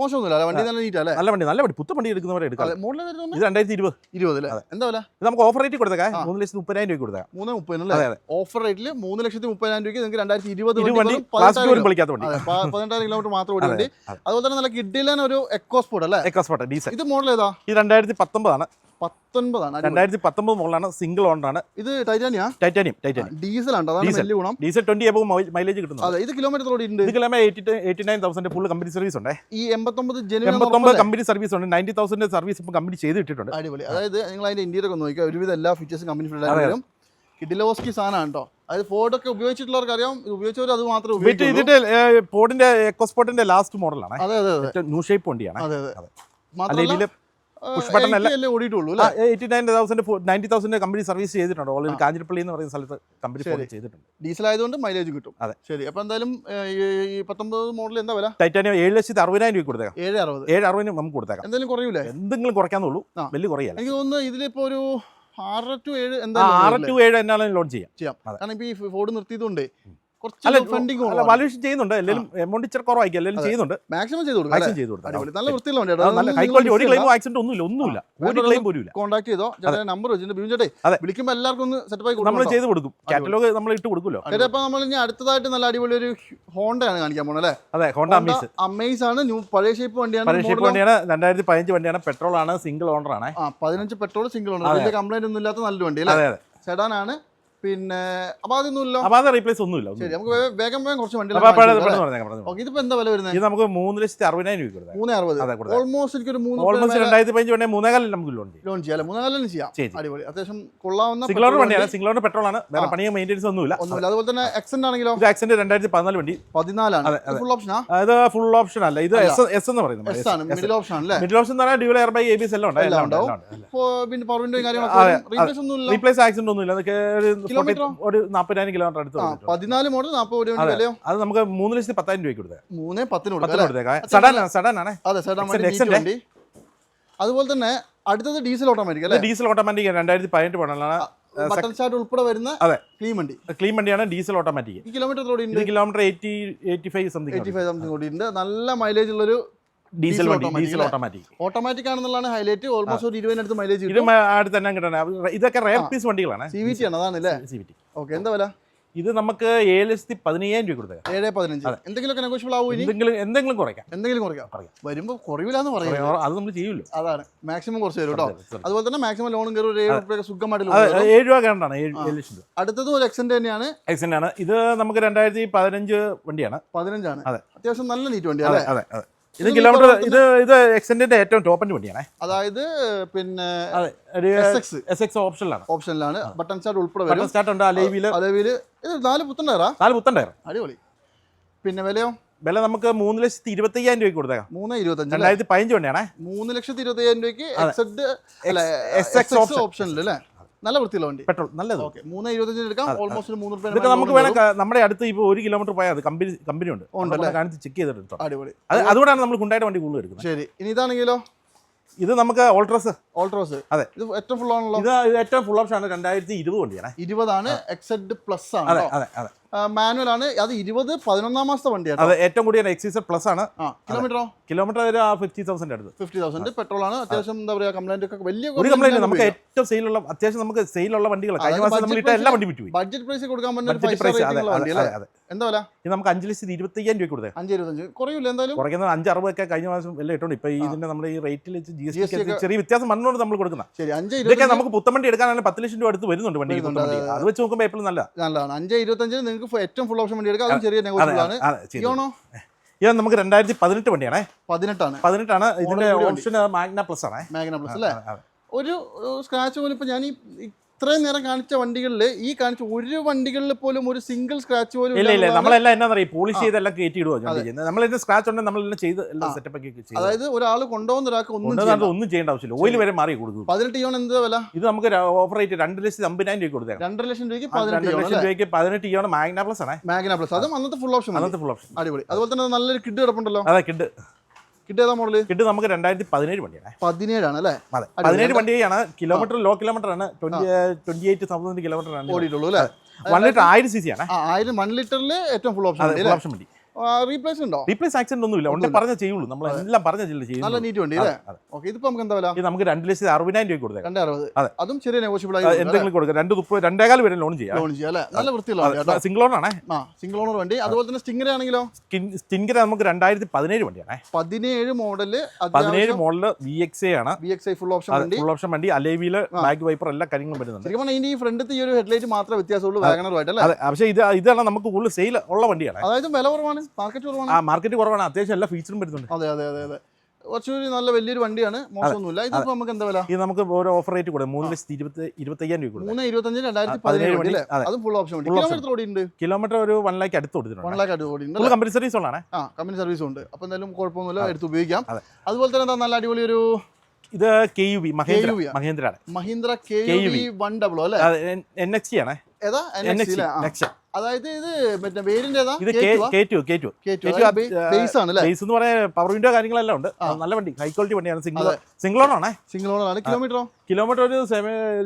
Speaker 1: മോശമൊന്നുമില്ല അല്ല? വണ്ടി നല്ല നീറ്റ് അല്ലേ?
Speaker 2: നല്ല വണ്ടി നല്ല വണ്ടി. പുത്ത വണ്ടി എടുക്കുന്നവരെ എടുക്കാം.
Speaker 1: മോഡൽ
Speaker 2: ഇത് രണ്ടായിരത്തി ഇരുപത്.
Speaker 1: ഇരുപത് അല്ലേ? എന്താ വില?
Speaker 2: ഇത് നമുക്ക് ഓഫർ റേറ്റ് കൊടുത്തേക്കാം. മൂന്ന് ലക്ഷത്തി മുപ്പതിനായിരം രൂപ കൊടുത്തേക്കാം.
Speaker 1: മൂന്ന് മുപ്പതിന്
Speaker 2: അതെ
Speaker 1: അല്ലേ ഓഫർ റേറ്റിൽ മൂന്ന് ലക്ഷത്തി മുപ്പതിനായിരം രൂപയ്ക്ക് നിങ്ങൾക്ക് രണ്ടായിരത്തി ഇരുപത്
Speaker 2: ഇരു വണ്ടി
Speaker 1: പതിനെട്ടായിരം
Speaker 2: വിളിക്കാത്ത വണ്ടി.
Speaker 1: പതിനെട്ടായിരം കിലോമീറ്റർ മാത്രം ഓടി വണ്ടി. അതുപോലെ തന്നെ നല്ല കിഡിലൻ ഒരു എക്കോസ്പോർട്ട് അല്ലേ?
Speaker 2: എക്കോസ്പോർട്ട് ഡീസൽ
Speaker 1: ഇത് മോഡൽ ഏതാ?
Speaker 2: ഈ രണ്ടായിരത്തി പത്തൊമ്പതാണ്.
Speaker 1: പത്തൊൻപതാണ്.
Speaker 2: രണ്ടായിരത്തി പത്തൊമ്പത് മോഡലാണ് സിംഗിൾ ഓണറാണ്
Speaker 1: ഇത് ടൈറ്റാനിയാ
Speaker 2: ടൈറ്റാനിയം ടൈറ്റാനിയം
Speaker 1: ഡീസൽ ആണ്. അതാണ്. വലിയ ഗുണം.
Speaker 2: ഡീസൽ ട്വന്റി എബോ മൈലേജ് കിട്ടുന്നുണ്ട്.
Speaker 1: അതെ ഇത് കിലോമീറ്റർ ഓടിയിട്ടുണ്ട്
Speaker 2: ഇത് kilometre eighty eighty nine thousand full company service ഉണ്ട്.
Speaker 1: ഈ എൺപത്തൊമ്പത്
Speaker 2: എൺപത്തൊമ്പത് കമ്പനി സർവീസ് ഉണ്ട്. നയന്റി തൗസൻഡ് സർവീസ് ഇപ്പം കമ്പനി ചെയ്ത് ഇട്ടിട്ടുണ്ട്
Speaker 1: അടിപൊളി. അതായത് നിങ്ങൾ അതിന്റെ ഇന്ത്യയിൽ ഒക്കെ നോക്കിയാൽ ഒരുവിധ എല്ലാ ഫീച്ചേഴ്സും കമ്പനി. ഫിൽഡായാലും കിഡിലോസ്കി സാധനമാണ് കേട്ടോ അതായത് ഫോർഡ് ഒക്കെ ഉപയോഗിച്ചിട്ടുള്ളവർക്ക് അറിയാം ഉപയോഗിച്ചവർ അത് മാത്രമേ
Speaker 2: വിറ്റ് ഇതിന്റെ ഫോർഡിന്റെ എക്കോസ്പോർട്ടിന്റെ ലാസ്റ്റ് മോഡലാണ്
Speaker 1: അതെ അതെ
Speaker 2: ന്യൂ ഷേപ്പ് വണ്ടിയാണ്.
Speaker 1: അതെ അതെ.
Speaker 2: Eighty nine thousand ninety thousand company service ചെയ്തിട്ടുണ്ട്? ഓൾറെഡി കാഞ്ഞിരപ്പള്ളി എന്ന് പറയുന്ന സ്ഥലത്ത് കമ്പനി. ചെയ്തിട്ടുണ്ട്.
Speaker 1: ഡീസൽ ആയതുകൊണ്ട് മൈലേജ് കിട്ടും.
Speaker 2: അതെ.
Speaker 1: ശരി. അപ്പൊ എന്തായാലും ഈ- പത്തൊമ്പത് മോഡൽ എന്താ വില?
Speaker 2: ടൈറ്റാനിയം ഏഴ് ലക്ഷത്തി അറുപതിനായിരം രൂപ കൊടുത്തേക്കാം.
Speaker 1: ഏഴ് അറുപത്.
Speaker 2: ഏഴ് അറുപതിന് നമുക്ക് കൊടുത്തേക്കാം.
Speaker 1: എന്തെങ്കിലും കുറയൂലേ?
Speaker 2: എന്തെങ്കിലും കുറയ്ക്കാന്നുള്ളൂ. വലിയ കുറയല്ല.
Speaker 1: എനിക്ക് തോന്നുന്നു ഇതിലിപ്പോ ഒരു ആറ് ടു ഏഴ് എന്താ
Speaker 2: ആറ് ടു ഏഴ് എന്നാലും ലോൺ ചെയ്യാം.
Speaker 1: ചെയ്യാം. കാരണം ഇപ്പൊ ഈ ഫോർഡ് നിർത്തിയതുകൊണ്ട് കുറച്ച്
Speaker 2: അല്ല
Speaker 1: ഫണ്ടിങ്
Speaker 2: അല്ല വാല്യൂഷൻ ചെയ്യുന്നുണ്ട്. എല്ലാവരും എമൗണ്ട് ഇച്ചിരി കുറവായിരിക്കും. എല്ലാവരും
Speaker 1: അതെ.
Speaker 2: ചെയ്യുന്നുണ്ട്.
Speaker 1: മാക്സിമം ചെയ്ത് കൊടുക്കാം
Speaker 2: മാക്സിമം ചെയ്ത് കൊടുത്താൽ
Speaker 1: അടിപൊളി. നല്ല വൃത്തിയുള്ള വണ്ടിയാണ്
Speaker 2: ആ, നല്ല ഹൈ ക്വാളിറ്റി ഒരു ക്ലെയിമോ ആക്സിഡന്റ് ഒന്നുമില്ല. ഒന്നുമില്ല ഒരു
Speaker 1: വേറെ
Speaker 2: ക്ലെയിം പോലും ഇല്ല.
Speaker 1: കോൺടാക്ട് ചെയ്തോ? ചേട്ടാ നമ്പർ വെച്ചിട്ടുണ്ട് ബിജു ചേട്ടേ
Speaker 2: അതെ.
Speaker 1: വിളിക്കുമ്പോൾ എല്ലാവർക്കും ഒന്ന് സെറ്റപ്പ് ആയി
Speaker 2: നമ്മൾ
Speaker 1: കൊടുക്കണം
Speaker 2: ചെയ്ത് കൊടുക്കും. കാറ്റലോഗ് നമ്മൾ ഇട്ട് കൊടുക്കുമല്ലോ.
Speaker 1: ചേട്ടാ അപ്പൊ നമ്മൾ ഇനി അടുത്തതായിട്ട് നല്ല അടിപൊളി ഒരു ഹോണ്ടയാണ് കാണിക്കാൻ പോണത് അല്ലേ?
Speaker 2: അതെ ഹോണ്ട അമീസ്
Speaker 1: അമേസ് ആണ്. ന്യൂ പഴയ ഷേപ്പ് വണ്ടിയാണ്.
Speaker 2: പഴയ ഷേപ്പ്
Speaker 1: model
Speaker 2: വണ്ടിയാണ്. രണ്ടായിരത്തി പതിനഞ്ച് വണ്ടിയാണ്. പെട്രോൾ ആണ് സിംഗിൾ ഓണർ ആണ്.
Speaker 1: പതിനഞ്ച് പെട്രോൾ സിംഗിൾ ഓണർ കംപ്ലൈന്റ് ഒന്നും ഇല്ലാത്ത നല്ലൊരു വണ്ടി അല്ലേ? സെഡാൻ ആണ്. പിന്നെ അപ്പൊ
Speaker 2: അത് റീപ്ലേസ് ഒന്നുമില്ല
Speaker 1: ശരി നമുക്ക് വേഗം വേഗം കുറച്ച്
Speaker 2: വണ്ടി.
Speaker 1: ഓക്കെ ഇതിപ്പോ എന്താ വില വരുന്നത്?
Speaker 2: ഇത് നമുക്ക് മൂന്ന് ലക്ഷത്തി അറുപതിനായിരം രൂപ
Speaker 1: മൂന്ന് അറുപത്.
Speaker 2: ഓൾമോസ്റ്റ് എനിക്ക്
Speaker 1: ഓൾമോസ്റ്റ് മൂന്ന്
Speaker 2: ഓൾമോസ്റ്റ് രണ്ടായിരത്തി പതിനഞ്ച് വണ്ടി മൂന്നേകാലിൽ നമുക്ക് ലോൺ ചെയ്യാം.
Speaker 1: ലോൺ ചെയ്യാം മൂന്നാലും ചെയ്യാം. അടിപൊളി. അത്യാവശ്യം കൊള്ളാവുന്ന സിംഗ്ലോർ
Speaker 2: വണ്ടിയാണ്. ഓണർ പെട്രോൾ ആണ്. വേറെ. പണിയോ മെയിന്റെനൻസ് ഒന്നുമില്ല.
Speaker 1: ഒന്നുമില്ല. അതുപോലെ തന്നെ എക്സെന്റ് ആണെങ്കിലോ?
Speaker 2: ഇത് രണ്ടായിരത്തി പതിനാല് വണ്ടി.
Speaker 1: പതിനാലാണ്. ഫുൾ ഓപ്ഷൻ
Speaker 2: അത്. ഫുൾ ഓപ്ഷൻ അല്ല. ഇത്. എസ് എസ് എന്ന് പറയുന്നത്.
Speaker 1: എസ് ആണ്. മിഡിൽ ഓപ്ഷൻ അല്ലേ
Speaker 2: മിഡിൽ ഓപ്ഷൻ എന്ന് പറഞ്ഞാൽ dual air bag A B S എല്ലാം ഉണ്ട്
Speaker 1: എല്ലാം
Speaker 2: എല്ലാം ഉണ്ട്.
Speaker 1: ഉണ്ടാവും. പിന്നെ പവർ വിൻഡോ കാര്യങ്ങളൊക്കെ. റീപ്ലേസ് ഒന്നും ഇല്ല
Speaker 2: റീപ്ലേസ് ആക്സിഡന്റ് ഒന്നുമില്ല. ഒരു
Speaker 1: കിലോമീറ്ററോ?
Speaker 2: 40 ഒരു നാൽപ്പതിനായിരം കിലോമീറ്റർ അടുത്ത്.
Speaker 1: പതിനാല് മോഡൽ നാൽപ്പത്
Speaker 2: അതെ.
Speaker 1: വിലയോ?
Speaker 2: അത് നമുക്ക് മൂന്ന് ലക്ഷത്തി പത്തായിരം രൂപയ്ക്ക് കൊടുത്തേ.
Speaker 1: മൂന്ന് പത്തിന്?
Speaker 2: കൊടുത്തേക്കാം. സഡാൻ സഡാൻ ആണ്
Speaker 1: അതെ അതുപോലെ തന്നെ അടുത്തത് ഡീസൽ ഓട്ടോമാറ്റിക് അല്ലേ?
Speaker 2: ഡീസൽ ഓട്ടോമാറ്റിക് രണ്ടായിരത്തി പതിനെട്ട് മോഡലാണ്
Speaker 1: ബട്ടൺ സ്റ്റാർട്ട് ഉൾപ്പെടെ വരുന്ന
Speaker 2: അതെ.
Speaker 1: ക്ലീൻ വണ്ടി.
Speaker 2: ക്ലീൻ വണ്ടിയാണ് diesel automatic
Speaker 1: kilometre
Speaker 2: kilometre eighty eighty five
Speaker 1: eighty five something ഓടിയിട്ടുണ്ട് നല്ല മൈലേജ് ഉള്ളൊരു
Speaker 2: ഡീസൽ വണ്ടി ഡീസൽ ഓട്ടോമാറ്റിക്
Speaker 1: ഓട്ടോമാറ്റിക് ആണെന്നുള്ളതാണ് ഹൈലൈറ്റ് ഓൾമോസ്റ്റ് ഒരു ഇരുപതിനടുത്ത് മൈലേജ്
Speaker 2: ഇത് അടുത്ത് തന്നെ കിട്ടണം. ഇതൊക്കെ റയർ പീസ് വണ്ടികളാണ്.
Speaker 1: സി വി ടി ആണ് അതാണ് അല്ലേ?
Speaker 2: സി വി ടി
Speaker 1: ഓക്കെ എന്താ വില?
Speaker 2: ഇത് നമുക്ക് ഏഴ് ലക്ഷത്തി പതിനയ്യായിരം രൂപ കൊടുത്തേക്കാം.
Speaker 1: ഏഴ് പതിനഞ്ച്. എന്തെങ്കിലുമൊക്കെ നെഗോഷ്യബിൾ ആവും
Speaker 2: എന്തെങ്കിലും എന്തെങ്കിലും കുറയ്ക്കാം.
Speaker 1: എന്തെങ്കിലും കുറയ്ക്കാം. വരുമ്പോൾ കുറവില്ലാന്ന് പറയാം.
Speaker 2: അത് നമ്മൾ ചെയ്യൂല്ലോ
Speaker 1: അതാണ്. മാക്സിമം കുറച്ച് തരും കേട്ടോ. അതുപോലെ തന്നെ മാക്സിമം ലോണും കയറി. ഒരു ഏഴ് റുപ്യ സുഖമായിട്ട്.
Speaker 2: ഏഴ് രൂപ കണ്ടാണ് ഏഴ്. ലക്ഷം രൂപ.
Speaker 1: അടുത്തതും ഒരു എക്സെന്റ് തന്നെയാണ്.
Speaker 2: എക്സെന്റ് ആണ്. ഇത് നമുക്ക് രണ്ടായിരത്തി പതിനഞ്ച് വണ്ടിയാണ്.
Speaker 1: പതിനഞ്ചാണ്.
Speaker 2: അതെ.
Speaker 1: അത്യാവശ്യം നല്ല നീറ്റ് വണ്ടിയാണ്
Speaker 2: അതെ അതെ. ഇത് കിലോമീറ്റർ ഇത് ഇത് എക്സെന്റിന്റെ ഏറ്റവും ടോപ്പിന്റെ വണ്ടിയാണ്.
Speaker 1: അതായത് പിന്നെ എസ് എക്സ്
Speaker 2: ഓപ്ഷനിലാണ്
Speaker 1: ഓപ്ഷനിലാണ് ബട്ടൺ സ്റ്റാർട്ട് ഉൾപ്പെടെ
Speaker 2: ബട്ടൺ സ്റ്റാർട്ട് ഉണ്ട് അലേവിൽ
Speaker 1: അതേവിൽ ഇത് നാല് പുത്തണ്ടാറാ
Speaker 2: നാല് പുത്തൻ ടയർ.
Speaker 1: അടിപൊളി. പിന്നെ വിലയോ?
Speaker 2: വില നമുക്ക് മൂന്ന് ലക്ഷത്തി ഇരുപത്തി അയ്യായിരം രൂപയ്ക്ക് കൊടുത്തേക്കാം.
Speaker 1: മൂന്ന് ഇരുപത്തഞ്ച്
Speaker 2: രണ്ടായിരത്തി പതിനഞ്ച് വണ്ടിയാണേ.
Speaker 1: മൂന്ന് ലക്ഷത്തി ഇരുപത്തി അയ്യായിരം രൂപയ്ക്ക്. എക്സെഡ് അല്ല
Speaker 2: എസ് എക്സ് ഓപ്ഷൻ
Speaker 1: ഓപ്ഷനിൽ അല്ലേ? നല്ല വൃത്തിയുള്ള വണ്ടി.
Speaker 2: പെട്രോൾ നല്ലത്.
Speaker 1: ഓക്കെ മൂന്ന് ഇരുപത്തഞ്ചിന് എടുക്കാം. ഓൾമോസ്റ്റ് മൂന്ന് റുപ്യ
Speaker 2: നമുക്ക് വേണം നമ്മുടെ അടുത്ത് ഇപ്പോൾ ഒരു കിലോമീറ്റർ പോയാൽ അത് കമ്പനി കമ്പനി ഉണ്ട് കാണിച്ച് ചെക്ക് ചെയ്തിട്ട്.
Speaker 1: അടിപൊളി.
Speaker 2: അത് അതുകൊണ്ടാണ് നമ്മൾ കുണ്ടായിട്ട് വണ്ടി കൂടുതൽ എടുക്കുന്നത്.
Speaker 1: ശരി. ഇനി ഇതാണെങ്കിലോ?
Speaker 2: ഇത് നമുക്ക് ഓൾട്രോസ്
Speaker 1: ഓൾട്രോസ്
Speaker 2: അതെ.
Speaker 1: ഇത് ഏറ്റവും ഫുൾ ആണല്ലോ?
Speaker 2: ഇത് ഏറ്റവും ഫുൾ ഓപ്ഷൻ ആണ് രണ്ടായിരത്തി ഇരുപത് വണ്ടിയാണ്.
Speaker 1: ഇരുപതാണ് എക്സെഡ് പ്ലസ് ആണ്
Speaker 2: അതെ അതെ അതെ.
Speaker 1: മാനുവൽ ആണ് അത് ഇരുപത് പതിനൊന്നാം മാസത്തെ വണ്ടിയാണ്
Speaker 2: അത് ഏറ്റവും കൂടിയ എക്സൈസ് പ്ലസ് ആണ്.
Speaker 1: ആ കിലോമീറ്ററോ
Speaker 2: കിലോമീറ്റർ ഒരു ഫിഫ്റ്റി തൗസൻഡ് അടുത്ത്.
Speaker 1: ഫിഫ്റ്റി തൗസൻഡ് പെട്രോൾ ആണ്. അത്യാവശ്യം എന്താ പറയുക കംപ്ലൈന്റ് ഒക്കെ വലിയ
Speaker 2: ഒരു കംപ്ലൈന്റ് നമുക്ക് ഏറ്റവും സെയിലുള്ള അത്യാവശ്യം നമുക്ക് സെയിലുള്ള വണ്ടികൾ കഴിഞ്ഞ മാസം നമ്മൾ ഇട്ട എല്ലാ വണ്ടി വിറ്റു
Speaker 1: ബഡ്ജറ്റ് പ്രൈസ് കൊടുക്കാൻ പറ്റുന്ന എന്താ വില?
Speaker 2: ഇത് നമുക്ക് അഞ്ച് ലക്ഷത്തി ഇരുപത്തയ്യായിരം രൂപ കൊടുത്തേ.
Speaker 1: അഞ്ച് ഇരുപത്തഞ്ച്. കുറയില്ല എന്തായാലും?
Speaker 2: കുറയ്ക്കുന്നത് അഞ്ച് അറുപതൊക്കെ കഴിഞ്ഞ മാസം എല്ലാം ഇട്ടുണ്ട് ഇപ്പൊ ഇതിന്റെ നമ്മുടെ ഈ റേറ്റിൽ ജി എസ് ടി ചെറിയ വ്യത്യാസം വന്നുകൊണ്ട് നമ്മൾ കൊടുക്കുന്ന.
Speaker 1: ശരി അഞ്ച്
Speaker 2: ഇതൊക്കെ നമുക്ക് പുത്തമണ്ടി എടുക്കാനാണെങ്കിൽ എടുക്കാനാണ് പത്ത് ലക്ഷം രൂപ അടുത്ത് വരുന്നുണ്ട് വണ്ടി
Speaker 1: അത്
Speaker 2: വെച്ച് നോക്കുമ്പോൾ എപ്പോഴും നല്ല
Speaker 1: നല്ലതാണ്. അഞ്ച് ഇരുപത്തഞ്ചിന് നിങ്ങൾക്ക് ഏറ്റവും ഫുൾ ഓപ്ഷൻ വണ്ടി എടുക്കാം. അതും ചെറിയ. ഇയാണോ
Speaker 2: ഇത് നമുക്ക് രണ്ടായിരത്തി പതിനെട്ട് വണ്ടിയാണേ.
Speaker 1: പതിനെട്ടാണ്.
Speaker 2: പതിനെട്ടാണ്. ഇതിന്റെ. ഓപ്ഷൻ മാഗ്ന പ്ലസ് ആണേ.
Speaker 1: മാഗ്ന പ്ലസ് അല്ലേ. ഒരു സ്ക്രാച്ച് പോലും ഇപ്പൊ ഞാൻ ഈ ഇത്രയും നേരം കാണിച്ച വണ്ടികളിൽ ഈ കാണിച്ച ഒരു വണ്ടികളിൽ പോലും ഒരു സിംഗിൾ സ്ക്രാച്ച് പോലും
Speaker 2: ഇല്ല ഇല്ല നമ്മളെല്ലാം എന്നാ പറയുക പോളിഷ്. ചെയ്തെല്ലാം കയറ്റി ഇടുവോ നമ്മൾ സ്ക്രാച്ച് ഉണ്ടെങ്കിൽ നമ്മളെല്ലാം ചെയ്ത് എല്ലാം. സെറ്റപ്പ് ഒക്കെ ചെയ്ത്.
Speaker 1: അതായത് ഒരാൾ കൊണ്ടുപോകുന്ന ഒരാൾക്ക് ഒന്നും
Speaker 2: ഒന്നും
Speaker 1: ചെയ്യണ്ട.
Speaker 2: ആവശ്യമില്ല. ഓയിൽ വരെ മാറി കൊടുക്കും.
Speaker 1: പതിനെട്ട് ഇയോൺ എന്താ വില?
Speaker 2: ഇത് നമുക്ക് ഓഫർ റേറ്റ് രണ്ട് ലക്ഷത്തി അമ്പതിനായിരം രൂപ കൊടുത്തേക്കാം.
Speaker 1: രണ്ട് ലക്ഷം രൂപയ്ക്ക് പതിനെട്ട്
Speaker 2: ലക്ഷം രൂപയ്ക്ക് പതിനെട്ട് യോൺ മാഗ്ന പ്ലസ് ആണ്.
Speaker 1: മാഗ്ന പ്ലസ് അതും അന്നത്തെ ഫുൾ ഓപ്ഷൻ
Speaker 2: അന്നത്തെ ഫുൾ ഓപ്ഷൻ
Speaker 1: അടിപൊളി. അതുപോലെ തന്നെ നല്ലൊരു കിഡ് കിടപ്പുണ്ടല്ലോ.
Speaker 2: അതെ കിഡ്
Speaker 1: മോഡൽ മോഡൽ?
Speaker 2: കിട്ടി നമുക്ക് രണ്ടായിരത്തി പതിനേഴ് വണ്ടിയാണ്.
Speaker 1: പതിനേഴാണ് അല്ലേ?
Speaker 2: അതെ. പതിനേഴ് വണ്ടിയാണ് കിലോമീറ്റർ ലോ കിലോമീറ്റർ ആണ്. ട്വന്റി എയ്റ്റ് തൗസൻഡ് കിലോമീറ്റർ ആണ്.
Speaker 1: ഓടിയിട്ടുള്ളൂ അല്ലേ?
Speaker 2: വൺ ലിറ്റർ ആയിരം സി സി ആണ്
Speaker 1: ആയിരം വൺ ലിറ്ററിൽ ഏറ്റവും ഫുൾ ഓപ്ഷൻ
Speaker 2: ഓപ്ഷൻ വണ്ടി.
Speaker 1: റീപ്ലേസ് ഉണ്ടോ?
Speaker 2: റീപ്ലേസ് ആക്സിഡന്റ് ഒന്നുമില്ല. ഉണ്ടെ. പറഞ്ഞ ചെയ്യുള്ളൂ. നമ്മൾ എല്ലാം പറഞ്ഞ
Speaker 1: നല്ല നീറ്റ് വണ്ടി അല്ലേ? ഓക്കെ ഇതിപ്പോ നമുക്ക് എന്താ വില?
Speaker 2: നമുക്ക് രണ്ട് ലക്ഷത്തി അറുപതിനായിരം രൂപ കൊടുക്കാം
Speaker 1: രണ്ടേ അറുപത്.
Speaker 2: അതും.
Speaker 1: ചെറിയ നെഗോഷ്യബിൾ
Speaker 2: ആ,
Speaker 1: ആയി
Speaker 2: എന്തെങ്കിലും കൊടുക്കാം. രണ്ട് മുപ്പത് രണ്ടേകാൽ വരെ ലോൺ ചെയ്യാം.
Speaker 1: ലോൺ ചെയ്യാം അല്ലേ? നല്ല വൃത്തിയുള്ള
Speaker 2: സിംഗിൾ ആണേ.
Speaker 1: ആ സിംഗിൾ ഓണർ വണ്ടി. അതുപോലെ തന്നെ സ്റ്റിംഗർ ആണെങ്കിലോ?
Speaker 2: സ്റ്റിൻഗർ നമുക്ക് രണ്ടായിരത്തി പതിനേഴ് വണ്ടിയാണേ.
Speaker 1: പതിനേഴ് മോഡൽ
Speaker 2: പതിനേഴ് മോഡൽ വി എക്സ് എ ആണ്.
Speaker 1: B X I full option വണ്ടി.
Speaker 2: ഫുൾ ഓപ്ഷൻ വണ്ടി. അലേവിയിൽ ബാക്ക് വൈപ്പർ എല്ലാ കാര്യങ്ങളും വരുന്നുണ്ട്.
Speaker 1: ഇതിന്റെ ഈ ഈ ഒരു ഹെഡ്ലൈറ്റ് മാത്രമേ വ്യത്യാസമുള്ളൂ വാഗണറുമായിട്ട് അല്ലേ?
Speaker 2: പക്ഷേ ഇത് ഇതാണ് നമുക്ക് കൂടുതൽ സെയിൽ ഉള്ള വണ്ടിയാണ്.
Speaker 1: അതായത് വില കുറവാണ്.
Speaker 2: ആ മാർക്കറ്റ് കുറവാണ്. അത്യാവശ്യം എല്ലാ ഫീച്ചറും വരുന്നുണ്ട്.
Speaker 1: അതെ അതെ അതെ അതെ. കുറച്ചുകൂടി നല്ല വലിയൊരു വണ്ടിയാണ്. മോശമൊന്നുമില്ല. ഇതിപ്പോ നമുക്ക് എന്താ വില
Speaker 2: ഇത് നമുക്ക് ഓരോ ഓഫർ റേറ്റ് കൂടെ. മൂന്ന് ലക്ഷത്തി ഇരുപത്തി ഇരുപത്തയ്യായിരം രൂപ
Speaker 1: മൂന്ന് ഇരുപത്തഞ്ച് രണ്ടായിരത്തി
Speaker 2: പതിനേഴ്
Speaker 1: വണ്ടി.
Speaker 2: അതും.
Speaker 1: ഫുൾ ഓപ്ഷൻ വണ്ടി. കിലോമീറ്റർ ഓടിയിട്ടുണ്ട്.
Speaker 2: കിലോമീറ്റർ ഒരു വൺ ലാക്ക് അടുത്ത്
Speaker 1: വൺ
Speaker 2: കൊടുത്തിട്ടുണ്ട്
Speaker 1: ലാക്ക് അടുത്ത് ഓടിയുണ്ട്
Speaker 2: ഫുൾ കമ്പനി സർവീസ് ഉള്ളതാണ്.
Speaker 1: ആ കമ്പനി സർവീസ് ഉണ്ട്. അപ്പൊ എന്തായാലും കുഴപ്പമൊന്നുമില്ല. എടുത്ത് ഉപയോഗിക്കാം. അതുപോലെ തന്നെ എന്താ നല്ല അടിപൊളി ഒരു
Speaker 2: ഇത് K U V Mahindra.
Speaker 1: Mahindra K
Speaker 2: U
Speaker 1: Mahindra K
Speaker 2: KUV.
Speaker 1: One double അല്ലേ?
Speaker 2: എൻ എക്സ് ടി ആണ്.
Speaker 1: ഏതാ? അതായത് ഇത് മറ്റേ വേരിന്റെ
Speaker 2: ഇത്
Speaker 1: ബേസ് ആണ്
Speaker 2: ബേസ് എന്ന് പറയാൻ പവർ വിൻഡോ കാര്യങ്ങളെല്ലാം ഉണ്ട്. നല്ല വണ്ടി. ഹൈ ക്വാളിറ്റി വണ്ടിയാണ്. സിംഗിൾ സിംഗിൾ ഓൺ ആണേ.
Speaker 1: സിംഗിൾ ഓണർ ആണ്. കിലോമീറ്ററോ
Speaker 2: കിലോമീറ്റർ ഒരു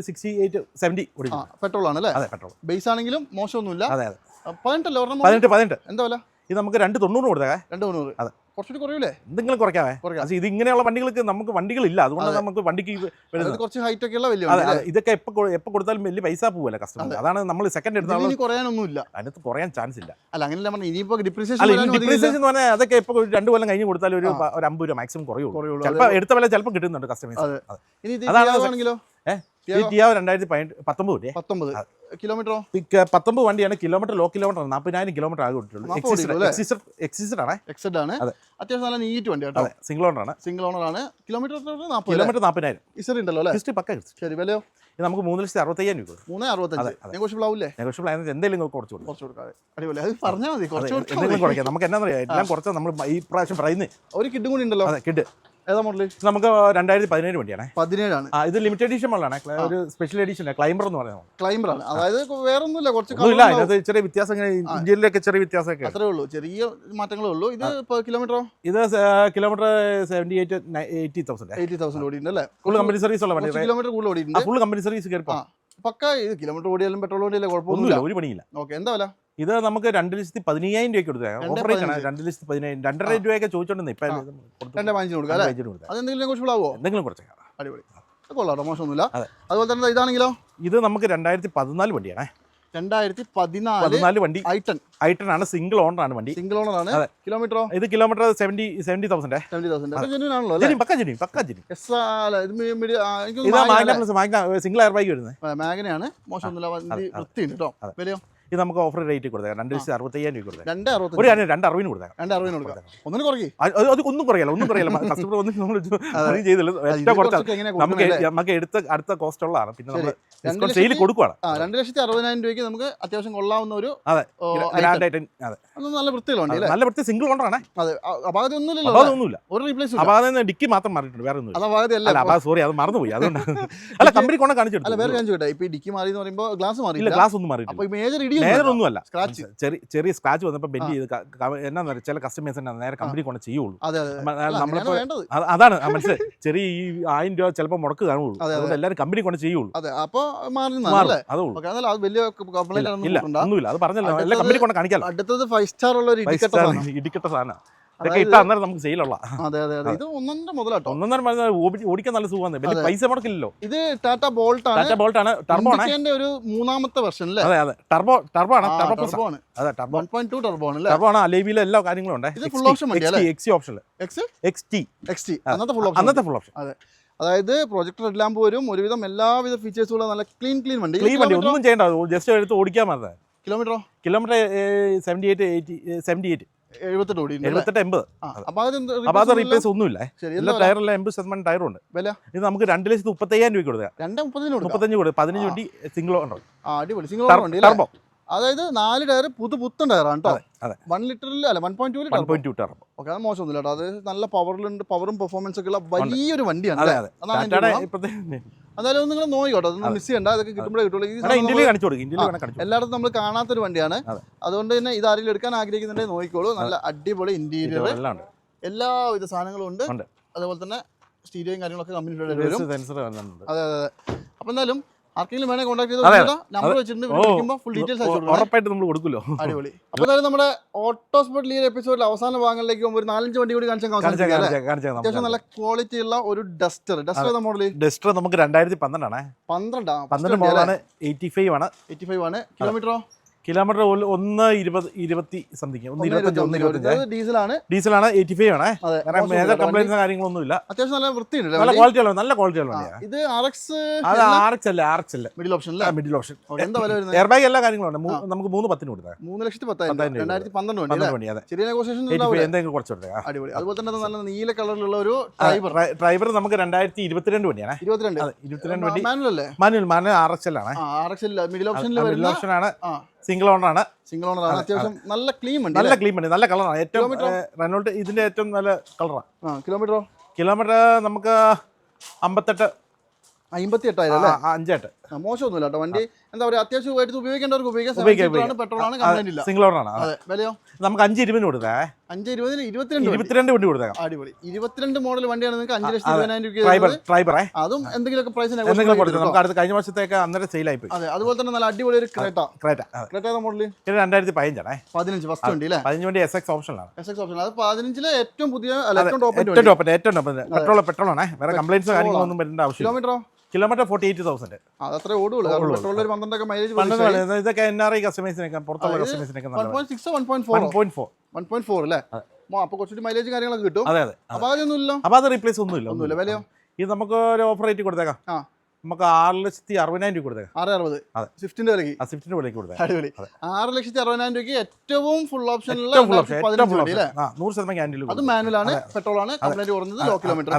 Speaker 2: സിക്സ്റ്റി എയ്റ്റ് സെവന്റി
Speaker 1: പെട്രോൾ ആണ് അല്ലേ?
Speaker 2: അതെ പെട്രോൾ
Speaker 1: ബേസ് ആണെങ്കിലും മോശമൊന്നുമില്ല.
Speaker 2: അതെ അതെ.
Speaker 1: പതിനെട്ടല്ലേ?
Speaker 2: പതിനെട്ട് പതിനെട്ട്.
Speaker 1: എന്താ വില?
Speaker 2: ഇത് നമുക്ക് രണ്ട് തൊണ്ണൂറ് കൊടുത്തേ
Speaker 1: രണ്ട് തൊണ്ണൂറ്.
Speaker 2: അതെ.
Speaker 1: കുറച്ചുകൂടി കുറയൂലേ
Speaker 2: എന്തെങ്കിലും കുറയ്ക്കാവേ.
Speaker 1: കുറയ്ക്കാം.
Speaker 2: ഇത് ഇങ്ങനെയുള്ള വണ്ടികൾക്ക് നമുക്ക് വണ്ടികളില്ല. അതുകൊണ്ട് നമുക്ക് വണ്ടിക്ക്
Speaker 1: കുറച്ച് ഹൈറ്റ് ഒക്കെ ഉള്ള വലിയ
Speaker 2: അതെ ഇതൊക്കെ എപ്പോ എപ്പോ കൊടുത്താലും വലിയ പൈസ പോവല്ലേ കസ്റ്റമർ അതാണ് നമ്മൾ സെക്കൻഡ്
Speaker 1: എടുത്താൽ കുറയാനൊന്നുമില്ല.
Speaker 2: അതിനകത്ത് കുറയാൻ ചാൻസ് ഇല്ല.
Speaker 1: അല്ല അങ്ങനെയല്ല പറഞ്ഞ ഇനിയിപ്പോ ഡിപ്രീസിയേഷൻ
Speaker 2: ഡിപ്രീസിയേഷൻ എന്ന് പറഞ്ഞാൽ അതൊക്കെ എപ്പോൾ രണ്ട് കൊല്ലം കഴിഞ്ഞ് കൊടുത്താൽ ഒരു ഒരു അമ്പത് രൂപ മാക്സിമം കുറയുള്ളൂ. ചിലപ്പോൾ എടുത്ത വില ചിലപ്പോൾ കിട്ടുന്നുണ്ട് കസ്റ്റമേഴ്സ് അതാണ് ഏഹ് ടിയാവ് രണ്ടായിരത്തി പത്തൊമ്പത്
Speaker 1: പത്തൊമ്പത്. കിലോമീറ്ററോ?
Speaker 2: പത്തൊമ്പത് വണ്ടിയാണ് കിലോമീറ്റർ ലോ കിലോമീറ്റർ നാൽപ്പതിനായിരം കിലോമീറ്റർ ആകെ എക്സിസ്റ്റഡ് ആണ്.
Speaker 1: എക്സഡ് ആണ്.
Speaker 2: അതെ.
Speaker 1: അത്യാവശ്യം നല്ല നീറ്റ് വണ്ടി കേട്ടോ.
Speaker 2: സിംഗിൾ ഓണർ ആണ്.
Speaker 1: സിംഗിൾ ഓണർ ആണ്. കിലോമീറ്റർ
Speaker 2: കിലോമീറ്റർ നാൽപ്പതിനായിരം
Speaker 1: ഇസറി ഉണ്ടല്ലോ അല്ലേ?
Speaker 2: ഹിസ്റ്ററി പക്ക കിട്ടും
Speaker 1: ശരി വിലയോ?
Speaker 2: ഇത് നമുക്ക് മൂന്ന് ലക്ഷത്തി അറുപത്തയ്യായിരം രൂപ
Speaker 1: മൂന്ന് അറുപത്തഞ്ച്. നെഗോഷ്യബിൾ ആവില്ലേ?
Speaker 2: നെഗോഷ്യബിൾ ആയത് എന്തെങ്കിലും കുറച്ച് കൊടുക്കും.
Speaker 1: കുറച്ച് കൊടുക്കാതെ അടിപൊളി. അത് പറഞ്ഞാൽ മതി. കുറച്ച്
Speaker 2: എന്തെങ്കിലും കുറയ്ക്കാം. നമുക്ക് എന്നാ പറയാം എല്ലാം കുറച്ച് നമ്മൾ ഈ പ്രാവശ്യം പറയുന്നത്
Speaker 1: ഒരു കിഡ് കൂടി ഉണ്ടല്ലോ.
Speaker 2: അതെ കിഡ്.
Speaker 1: ഏതാ
Speaker 2: മോഡൽ നമുക്ക് രണ്ടായിരത്തി പതിനേഴ് വണ്ടിയാണ്.
Speaker 1: പതിനേഴാണ്.
Speaker 2: ഇത് ലിമിറ്റഡ് എഡിഷൻ മോഡലാണ് ഒരു സ്പെഷ്യൽ എഡിഷൻ ക്ലൈംബർ എന്ന് പറയുന്നത്.
Speaker 1: ക്ലൈംബർ ആണ്. അതായത് വേറെ ഒന്നുമില്ല കുറച്ച്.
Speaker 2: അതിനകത്ത് ചെറിയ വ്യത്യാസം ഇന്ത്യയിലൊക്കെ ചെറിയ വ്യത്യാസമൊക്കെ.
Speaker 1: അത്രേ ഉള്ളൂ. ചെറിയ മാറ്റങ്ങളേ ഉള്ളൂ. ഇത് കിലോമീറ്ററോ
Speaker 2: ഇത് kilometre seventy eight eighty thousand
Speaker 1: eighty thousand ഓടിയിട്ടുണ്ട് അല്ലേ?
Speaker 2: ഫുൾ കമ്പനി സർവീസ് ഉള്ള വണ്ടി
Speaker 1: കിലോമീറ്റർ കൂടുതൽ ഓടിയിട്ടുണ്ട്.
Speaker 2: ഫുൾ കമ്പനി സർവീസ് കയറി
Speaker 1: പക്ക ഇത്. കിലോമീറ്റർ ഓടിയാലും പെട്രോൾ ഓടിയാലും കുഴപ്പമൊന്നുമില്ല.
Speaker 2: ഒരു പണിയില്ല.
Speaker 1: ഓക്കെ എന്താ വില?
Speaker 2: ഇത് നമുക്ക് രണ്ട് ലക്ഷത്തി പതിനയ്യായിരം രൂപയ്ക്ക് കൊടുത്താൽ
Speaker 1: രണ്ടേ
Speaker 2: ഓഫർ റേറ്റ് ആണ്
Speaker 1: പതിനഞ്ച്.
Speaker 2: രണ്ട് ലക്ഷത്തി പതിനായിരം രണ്ടര രൂപയൊക്കെ ചോദിച്ചോണ്ടെന്ന് ഇപ്പം എന്തെങ്കിലും കുറച്ചേക്കാം
Speaker 1: അടിപൊളി. അത് കൊള്ളാം മോശമൊന്നുമില്ല. അതുപോലെ തന്നെ ഇതാണെങ്കിലോ?
Speaker 2: ഇത് നമുക്ക് രണ്ടായിരത്തി പതിനാല് വണ്ടിയാണേ.
Speaker 1: രണ്ടായിരത്തി പതിനാല്
Speaker 2: വണ്ടി.
Speaker 1: ഐട്ടൺ.
Speaker 2: ഐട്ടൺ ആണ് സിംഗിൾ ഓണർ ആണ് വണ്ടി.
Speaker 1: സിംഗിൾ ഓണർ ആണ്. കിലോമീറ്ററോ
Speaker 2: ഇത് kilometre seventy seventy thousand
Speaker 1: seventy thousand
Speaker 2: പക്ക ജിനി ജിനി സിംഗിൾ എയർ ബൈക്ക് വരുന്നത്
Speaker 1: മാഗനയാണ്. മോശമൊന്നുമില്ല വണ്ടി വൃത്തിയുണ്ട് കേട്ടോ. വിലയോ
Speaker 2: ഇത് നമുക്ക് ഓഫർ റേറ്റ് കൊടുത്തേക്കാം. രണ്ട് ലക്ഷത്തി അറുപത്തയ്യായിരം രൂപ കൊടുത്തേക്കാം.
Speaker 1: രണ്ട്
Speaker 2: ഒരു കാര്യം രണ്ട് അറുപതിന് കൊടുത്തേക്കാം.
Speaker 1: രണ്ട് അറുപതിന് കൊടുക്കാം. ഒന്നിന് കുറയ്ക്കും.
Speaker 2: അത് ഒന്നും കുറയല്ല ഒന്നും കുറയല്ല. കസ്റ്റമർ ഒന്നും നമ്മൾ ചെയ്തില്ല ഏറ്റവും നമുക്ക് നമുക്ക് എടുത്ത അടുത്ത കോസ്റ്റ് ഉള്ളതാണ്. പിന്നെ നമ്മൾ സെയിൽ
Speaker 1: ആ രണ്ട് ലക്ഷത്തി അറുപതിനായിരം രൂപയ്ക്ക് നമുക്ക് അത്യാവശ്യം കൊള്ളാവുന്ന ഒരു
Speaker 2: അതെ. ഗ്രാൻഡ് ഐറ്റം അതെ.
Speaker 1: നല്ല വൃത്തിയിലുണ്ട്
Speaker 2: നല്ല വൃത്തി സിംഗിൾ കൊണ്ടാണ്
Speaker 1: അതെ. അ- അപാകത ഒരു റീപ്ലേസ്
Speaker 2: ഡിക്കി മാത്രം മാറിയിട്ടുണ്ട് വേറെ ഒന്നുമില്ല.
Speaker 1: അപാകത
Speaker 2: അല്ല സോറി അത് മറന്നുപോയി. അതുകൊണ്ട് അല്ല കമ്പനി കൊണ്ട് കാണിച്ചിട്ടുണ്ട്
Speaker 1: അല്ല വേറെ ഇപ്പൊ ഡിക്കി മാറി എന്ന് പറയുമ്പോൾ ഗ്ലാസ്
Speaker 2: മാറി
Speaker 1: മാറിയില്ല
Speaker 2: ഗ്ലാസ് ഒന്നും
Speaker 1: അപ്പൊ മേജർ ഇടി
Speaker 2: നേരെ ഒന്നുമല്ല
Speaker 1: സ്ക്രാച്ച്
Speaker 2: ചെറിയ ചെറിയ സ്ക്രാച്ച് വന്നപ്പോൾ ബെൻഡ് ചെയ്ത് എന്നാന്ന് പറയുക ചില കസ്റ്റമേഴ്സ് നേരെ കമ്പനി കൊണ്ട് ചെയ്യുള്ളൂ.
Speaker 1: അതെ അതെ.
Speaker 2: മ-
Speaker 1: അല്ല,
Speaker 2: നമ്മളിപ്പോ
Speaker 1: അങ്ങനെയാണ് വേണ്ടത്.
Speaker 2: അത് അതാണ് മനസ്സിലായി. ചെറിയ ഈ ആയിരം രൂപ ചിലപ്പോൾ മുടക്ക് കാണുള്ളൂ.
Speaker 1: അതെ,
Speaker 2: അതുകൊണ്ട് എല്ലാവരും കമ്പനി കൊണ്ട് ചെയ്യുള്ളൂ.
Speaker 1: അതെ അപ്പൊ മാറി
Speaker 2: മാറും
Speaker 1: അല്ലേ
Speaker 2: അതേ
Speaker 1: വലിയ കംപ്ലൈന്റ്
Speaker 2: ഇല്ല ഒന്നുമില്ല. അത് പറഞ്ഞല്ലോ എല്ലാ കമ്പനി കൊണ്ട് കാണിക്കാലോ.
Speaker 1: അടുത്തത് ഫൈവ് സ്റ്റാർ ഉള്ള ഒരു ഇടിക്കട്ട സാധനം.
Speaker 2: ഇതൊക്കെ
Speaker 1: അതായത്
Speaker 2: ഇട്ടാ അന്നേരം നമുക്ക് സെയിലുള്ള.
Speaker 1: അതെ അതെ അതെ. ഇത് ഒന്നൊന്നര മുതലാട്ടോ.
Speaker 2: പറഞ്ഞാൽ ഓടി- ഓടിക്കാൻ നല്ല സുഖമാണ്. വലിയ പൈസ മുടക്കില്ലല്ലോ.
Speaker 1: ഇത് ടാറ്റ ബോൾട്ട് ആണ്
Speaker 2: ടാറ്റ ബോൾട്ട് ആണ് ടർബോ ആണ്.
Speaker 1: ഒരു മൂന്നാമത്തെ വെർഷൻ അല്ലേ
Speaker 2: അതെ അതെ. ടർബോ ടർബോ ആണ്. ടർബോ
Speaker 1: ടർബോ ആണ്.
Speaker 2: അതെ turbo.
Speaker 1: One point two turbo ആണ് അല്ലേ
Speaker 2: ടർബോ ആണ്. അലേവിയിലെ എല്ലാ കാര്യങ്ങളും ഉണ്ട്.
Speaker 1: ഇത് ഫുൾ ഓപ്ഷൻ വണ്ടി അല്ലേ?
Speaker 2: X option
Speaker 1: X
Speaker 2: X T
Speaker 1: X T അന്നത്തെ ഫുൾ ഓപ്ഷൻ
Speaker 2: അന്നത്തെ ഫുൾ ഓപ്ഷൻ അതെ.
Speaker 1: അതായത് പ്രൊജക്ടർ എല്ലാം വരും ഒരുവിധം എല്ലാവിധ ഫീച്ചേഴ്സുള്ള നല്ല ക്ലീൻ ക്ലീൻ വണ്ടി.
Speaker 2: ക്ലീൻ വണ്ടി. ഒന്നും ചെയ്യണ്ട. ജസ്റ്റ് എടുത്ത് ഓടിക്കാൻ മതി.
Speaker 1: കിലോമീറ്ററോ
Speaker 2: kilometre seventy eight eighty seventy eight
Speaker 1: എഴുപത്തെട്ട് ഓടി
Speaker 2: എഴുപത്തെട്ട് എൺപത്.
Speaker 1: അപ്പൊ അത്
Speaker 2: അപ്പോൾ അത് റീപ്ലേസ് ഒന്നുമില്ല.
Speaker 1: ശരി
Speaker 2: എല്ലാ ടയറെല്ലാം എൺപത് ശതമാനം ടയറും
Speaker 1: വില?
Speaker 2: ഇത് നമുക്ക് രണ്ട് ലക്ഷത്തി മുപ്പത്തയ്യായിരം രൂപ കൊടുക്കുക
Speaker 1: രണ്ടേ മുപ്പതിന് കൊടുക്കാം.
Speaker 2: മുപ്പത്തഞ്ച് കൊടുക്കുക പതിനഞ്ച് വണ്ടി സിംഗിൾ ഓണർ
Speaker 1: അടിപൊളി. Single owner
Speaker 2: turbo.
Speaker 1: അതായത് നാല് ടയർ പുതു പുത്തൻ ടയറാണ് കേട്ടോ വൺ ലിറ്ററിൽ അല്ല one point two
Speaker 2: one point two turbo.
Speaker 1: Okay അത് മോശമൊന്നുമില്ല കേട്ടോ അത് നല്ല പവറിലുണ്ട് പവറും പെർഫോമൻസ് ഒക്കെ ഉള്ള വലിയൊരു വണ്ടിയാണ്
Speaker 2: അതെ? അതെ.
Speaker 1: അതായത് നിങ്ങൾ നോക്കിക്കോട്ടെ അതൊന്നും മിസ് ചെയ്യണ്ട. അതൊക്കെ കിട്ടുമ്പോഴേ കിട്ടുള്ളൂ.
Speaker 2: ഇന്ത്യയിൽ കാണിച്ചു കൊടുക്കും ഇന്ത്യയിൽ കാണിച്ചു കൊടുക്കും.
Speaker 1: എല്ലായിടത്തും നമ്മൾ കാണാത്തൊരു വണ്ടിയാണ്. അതുകൊണ്ട് തന്നെ ഇത് ആരെങ്കിലും എടുക്കാൻ ആഗ്രഹിക്കുന്നുണ്ടെങ്കിൽ നോക്കിക്കോളൂ. നല്ല അടിപൊളി ഇന്റീരിയർ എല്ലാവിധ സാധനങ്ങളും ഉണ്ട്. അതുപോലെ തന്നെ സ്റ്റീരിയോയും കാര്യങ്ങളൊക്കെ കമ്പനി അതെ അതെ അതെ. അപ്പം എന്തായാലും ആർക്കെങ്കിലും വേണേ കോൺടാക്ട്
Speaker 2: അതെ,
Speaker 1: ചെയ്ത് നമ്പർ വെച്ചിട്ടുണ്ട്. വിളിക്കുമ്പോൾ ഫുൾ ഡീറ്റെയിൽസ്
Speaker 2: ഉറപ്പായിട്ട് നമ്മൾ കൊടുക്കുമല്ലോ.
Speaker 1: അടിപൊളി. അപ്പോൾ തന്നെ നമ്മുടെ ഓട്ടോ സ്പോട്ട് ഈ എപ്പിസോഡിൽ അവസാന ഭാഗങ്ങളിലേക്ക് ഒരു നാലഞ്ച് വണ്ടി കൂടി കാണിച്ചാൽ അത്യാവശ്യം നല്ല ക്വാളിറ്റി ഉള്ള ഒരു ഡസ്റ്റർ ഡസ്റ്റർ ഏതാ മോഡൽ
Speaker 2: ഡസ്റ്റർ നമുക്ക് രണ്ടായിരത്തി പന്ത്രണ്ടാണ്.
Speaker 1: പന്ത്രണ്ടാണ്
Speaker 2: പന്ത്രണ്ട് മോഡലാണ് എയ്റ്റി ഫൈവ് ആണ്
Speaker 1: എയ്റ്റി ഫൈവ് ആണ്. കിലോമീറ്ററോ
Speaker 2: കിലോമീറ്റർ ഒന്ന് ഇരുപത് ഇരുപത്തി സംതിങ് ഒന്ന് ഇരുപത്തഞ്ച് ഒന്ന് ഇരുപത്തഞ്ച്.
Speaker 1: ഡീസലാണ്.
Speaker 2: ഡീസലാണ് എയ്റ്റി ഫൈവ് ആണ്
Speaker 1: മോശമൊന്നുമില്ല.
Speaker 2: മേജർ കംപ്ലൈൻസ് കാര്യങ്ങളൊന്നും ഇല്ല.
Speaker 1: അത്യാവശ്യം നല്ല വൃത്തിയുണ്ട്
Speaker 2: നല്ല ക്വാളിറ്റി ഉള്ള നല്ല ക്വാളിറ്റി ഉള്ള
Speaker 1: ഇത് ആർ എക്സ്
Speaker 2: അത് ആർച്ച് അല്ല ആർച്ച് അല്ല?
Speaker 1: മിഡിൽ ഓപ്ഷൻ അല്ല?
Speaker 2: മിഡിൽ ഓപ്ഷൻ
Speaker 1: എന്താ വില വരുന്നത്?
Speaker 2: എയർ ബാഗ് എല്ലാ കാര്യങ്ങളും നമുക്ക് മൂന്ന് പത്തിന് കൊടുത്താൽ
Speaker 1: മൂന്ന് ലക്ഷത്തി പത്തായിരം. രണ്ടായിരത്തി പന്ത്രണ്ട് വണ്ടി
Speaker 2: അതെ.
Speaker 1: ചെറിയ നെഗോസിയേഷൻ
Speaker 2: എന്തെങ്കിലും കുറച്ച്
Speaker 1: അടിപൊളി. അതുപോലെ തന്നെ നല്ല നീല കളറിലുള്ള ഒരു ഡ്രൈവർ
Speaker 2: ഡ്രൈവർ നമുക്ക് രണ്ടായിരത്തി ഇരുപത്തിരണ്ട് വണ്ടിയാണ്.
Speaker 1: ഇരുപത്തിരണ്ട്.
Speaker 2: ഇരുപത്തിരണ്ട് വണ്ടി.
Speaker 1: മാനുവൽ അല്ലേ?
Speaker 2: Manual manual R X L ആണ്
Speaker 1: ആർ എക്സ് മിഡിൽ ഓപ്ഷനിൽ
Speaker 2: മിഡിൽ ഓപ്ഷൻ ആണ്. സിംഗിൾ ഓണർ ആണ്.
Speaker 1: സിംഗിൾ ഓണർ ആണ്. അത്യാവശ്യം നല്ല ക്ലീൻ ഉണ്ട്
Speaker 2: നല്ല ക്ലീൻ ഉണ്ട് നല്ല കളറാണ് ഏറ്റവും? റെനോൾട്ട് ഇതിന്റെ ഏറ്റവും നല്ല കളറാണ്
Speaker 1: ആ കിലോമീറ്ററോ
Speaker 2: കിലോമീറ്റർ നമുക്ക് അമ്പത്തെട്ട്.
Speaker 1: അമ്പത്തി എട്ടായിരം അല്ലേ
Speaker 2: അഞ്ചെട്ട്.
Speaker 1: മോശമൊന്നുമില്ല കേട്ടോ. വണ്ടി എന്താ പറയുക അത്യാവശ്യം എടുത്ത് ഉപയോഗിക്കേണ്ടവർക്ക് ഉപയോഗിക്കാം. പെട്രോൾ ആണ് കംപ്ലൈന്റ് ഇല്ല.
Speaker 2: സിംഗിൾ ഓണർ ആണ്
Speaker 1: അതെ വിലയോ?
Speaker 2: നമുക്ക് അഞ്ച് ഇരുപതിന് കൊടുത്തേ
Speaker 1: അഞ്ച് ഇരുപതിന് ഇരുപത്തിരണ്ട്.
Speaker 2: ഇരുപത്തിരണ്ട് വണ്ടി കൊടുത്തേക്കാം.
Speaker 1: അടിപൊളി. ഇരുപത്തിരണ്ട് മോഡൽ വണ്ടിയാണ് നിങ്ങൾക്ക് അഞ്ച് ലക്ഷത്തി. ഇരുപതിനായിരം രൂപ.
Speaker 2: ട്രൈബറേ
Speaker 1: അതും എന്തെങ്കിലുമൊക്കെ പ്രൈസ്
Speaker 2: എന്തെങ്കിലും കൊടുത്തു? നമുക്ക് അടുത്ത കഴിഞ്ഞ വർഷത്തേക്ക് അന്നേരം സെയിൽ പോയി.
Speaker 1: അതെ അതുപോലെ തന്നെ നല്ല അടിപൊളി ഒരു ക്രേറ്റ.
Speaker 2: ക്രേറ്റ
Speaker 1: ക്രേറ്റ
Speaker 2: ഇത് രണ്ടായിരത്തി പതിനഞ്ചാണേ
Speaker 1: പതിനഞ്ച് ഫസ്റ്റ് വണ്ടി അല്ലേ?
Speaker 2: പതിനഞ്ച് വണ്ടി എസ് എക്സ് ഓപ്ഷനാണ്
Speaker 1: എസ് എക്സ് ഓപ്ഷൻ അത് പതിനഞ്ചിലെ ഏറ്റവും പുതിയ ഏറ്റവും ടോപ്പ്
Speaker 2: ഏറ്റവും ടോപ്പ് ഏറ്റവും ടോപ്പ് പെട്രോൾ പെട്രോൾ ആണ്. വേറെ കംപ്ലൈൻസ് കാര്യങ്ങളൊന്നും വരേണ്ട ആവശ്യം
Speaker 1: കിലോമീറ്ററോ
Speaker 2: കിലോമീറ്റർ ഫോർട്ടി എയ്റ്റ് തൗസൻഡ്
Speaker 1: അത് അത്ര ഓടുള്ളൂ. പെട്രോളിൽ ഒരു പന്ത്രണ്ടൊക്കെ മൈലേജ്
Speaker 2: ഇതൊക്കെ എൻ ആർ ഐ കസ്റ്റമേഴ്സിനൊക്കെ പുറത്തുള്ള കസ്റ്റമേഴ്സിനൊക്കെ
Speaker 1: വൺ
Speaker 2: നല്ല
Speaker 1: point six one point
Speaker 2: one point four
Speaker 1: one point four അല്ലേ? അപ്പോൾ കുറച്ചുകൂടി മൈലേജ് കാര്യങ്ങളൊക്കെ കിട്ടും.
Speaker 2: അതെ അതെ. അപ്പോൾ അത് റീപ്ലേസ് ഒന്നുമില്ല
Speaker 1: ഒന്നുമില്ല. വിലയോ?
Speaker 2: ഇത് നമുക്ക് ഒരു ഓഫർ റേറ്റ് കൊടുത്തേക്കാം.
Speaker 1: ആ.
Speaker 2: നമുക്ക് ആറ് ലക്ഷത്തി അറുപതിനായിരം രൂപ കൊടുത്തേക്കാം.
Speaker 1: ആറ് അറുപത്.
Speaker 2: അതെ.
Speaker 1: സ്വിഫ്റ്റിന്റെ വിലക്ക്
Speaker 2: ആ സ്വിഫ്റ്റിന്റെ വിലയ്ക്ക് കൊടുത്തേ
Speaker 1: അടിപൊളി. ആറ് ലക്ഷത്തി അറുപതിനായിരം രൂപയ്ക്ക് ഏറ്റവും ഫുൾ
Speaker 2: ഓപ്ഷൻ നൂറ് ശതമാനം
Speaker 1: അത് മാനുവൽ ആണ് പെട്രോൾ ആണ് കംപ്ലൈന്റ് കുറഞ്ഞത് ലോ കിലോമീറ്റർ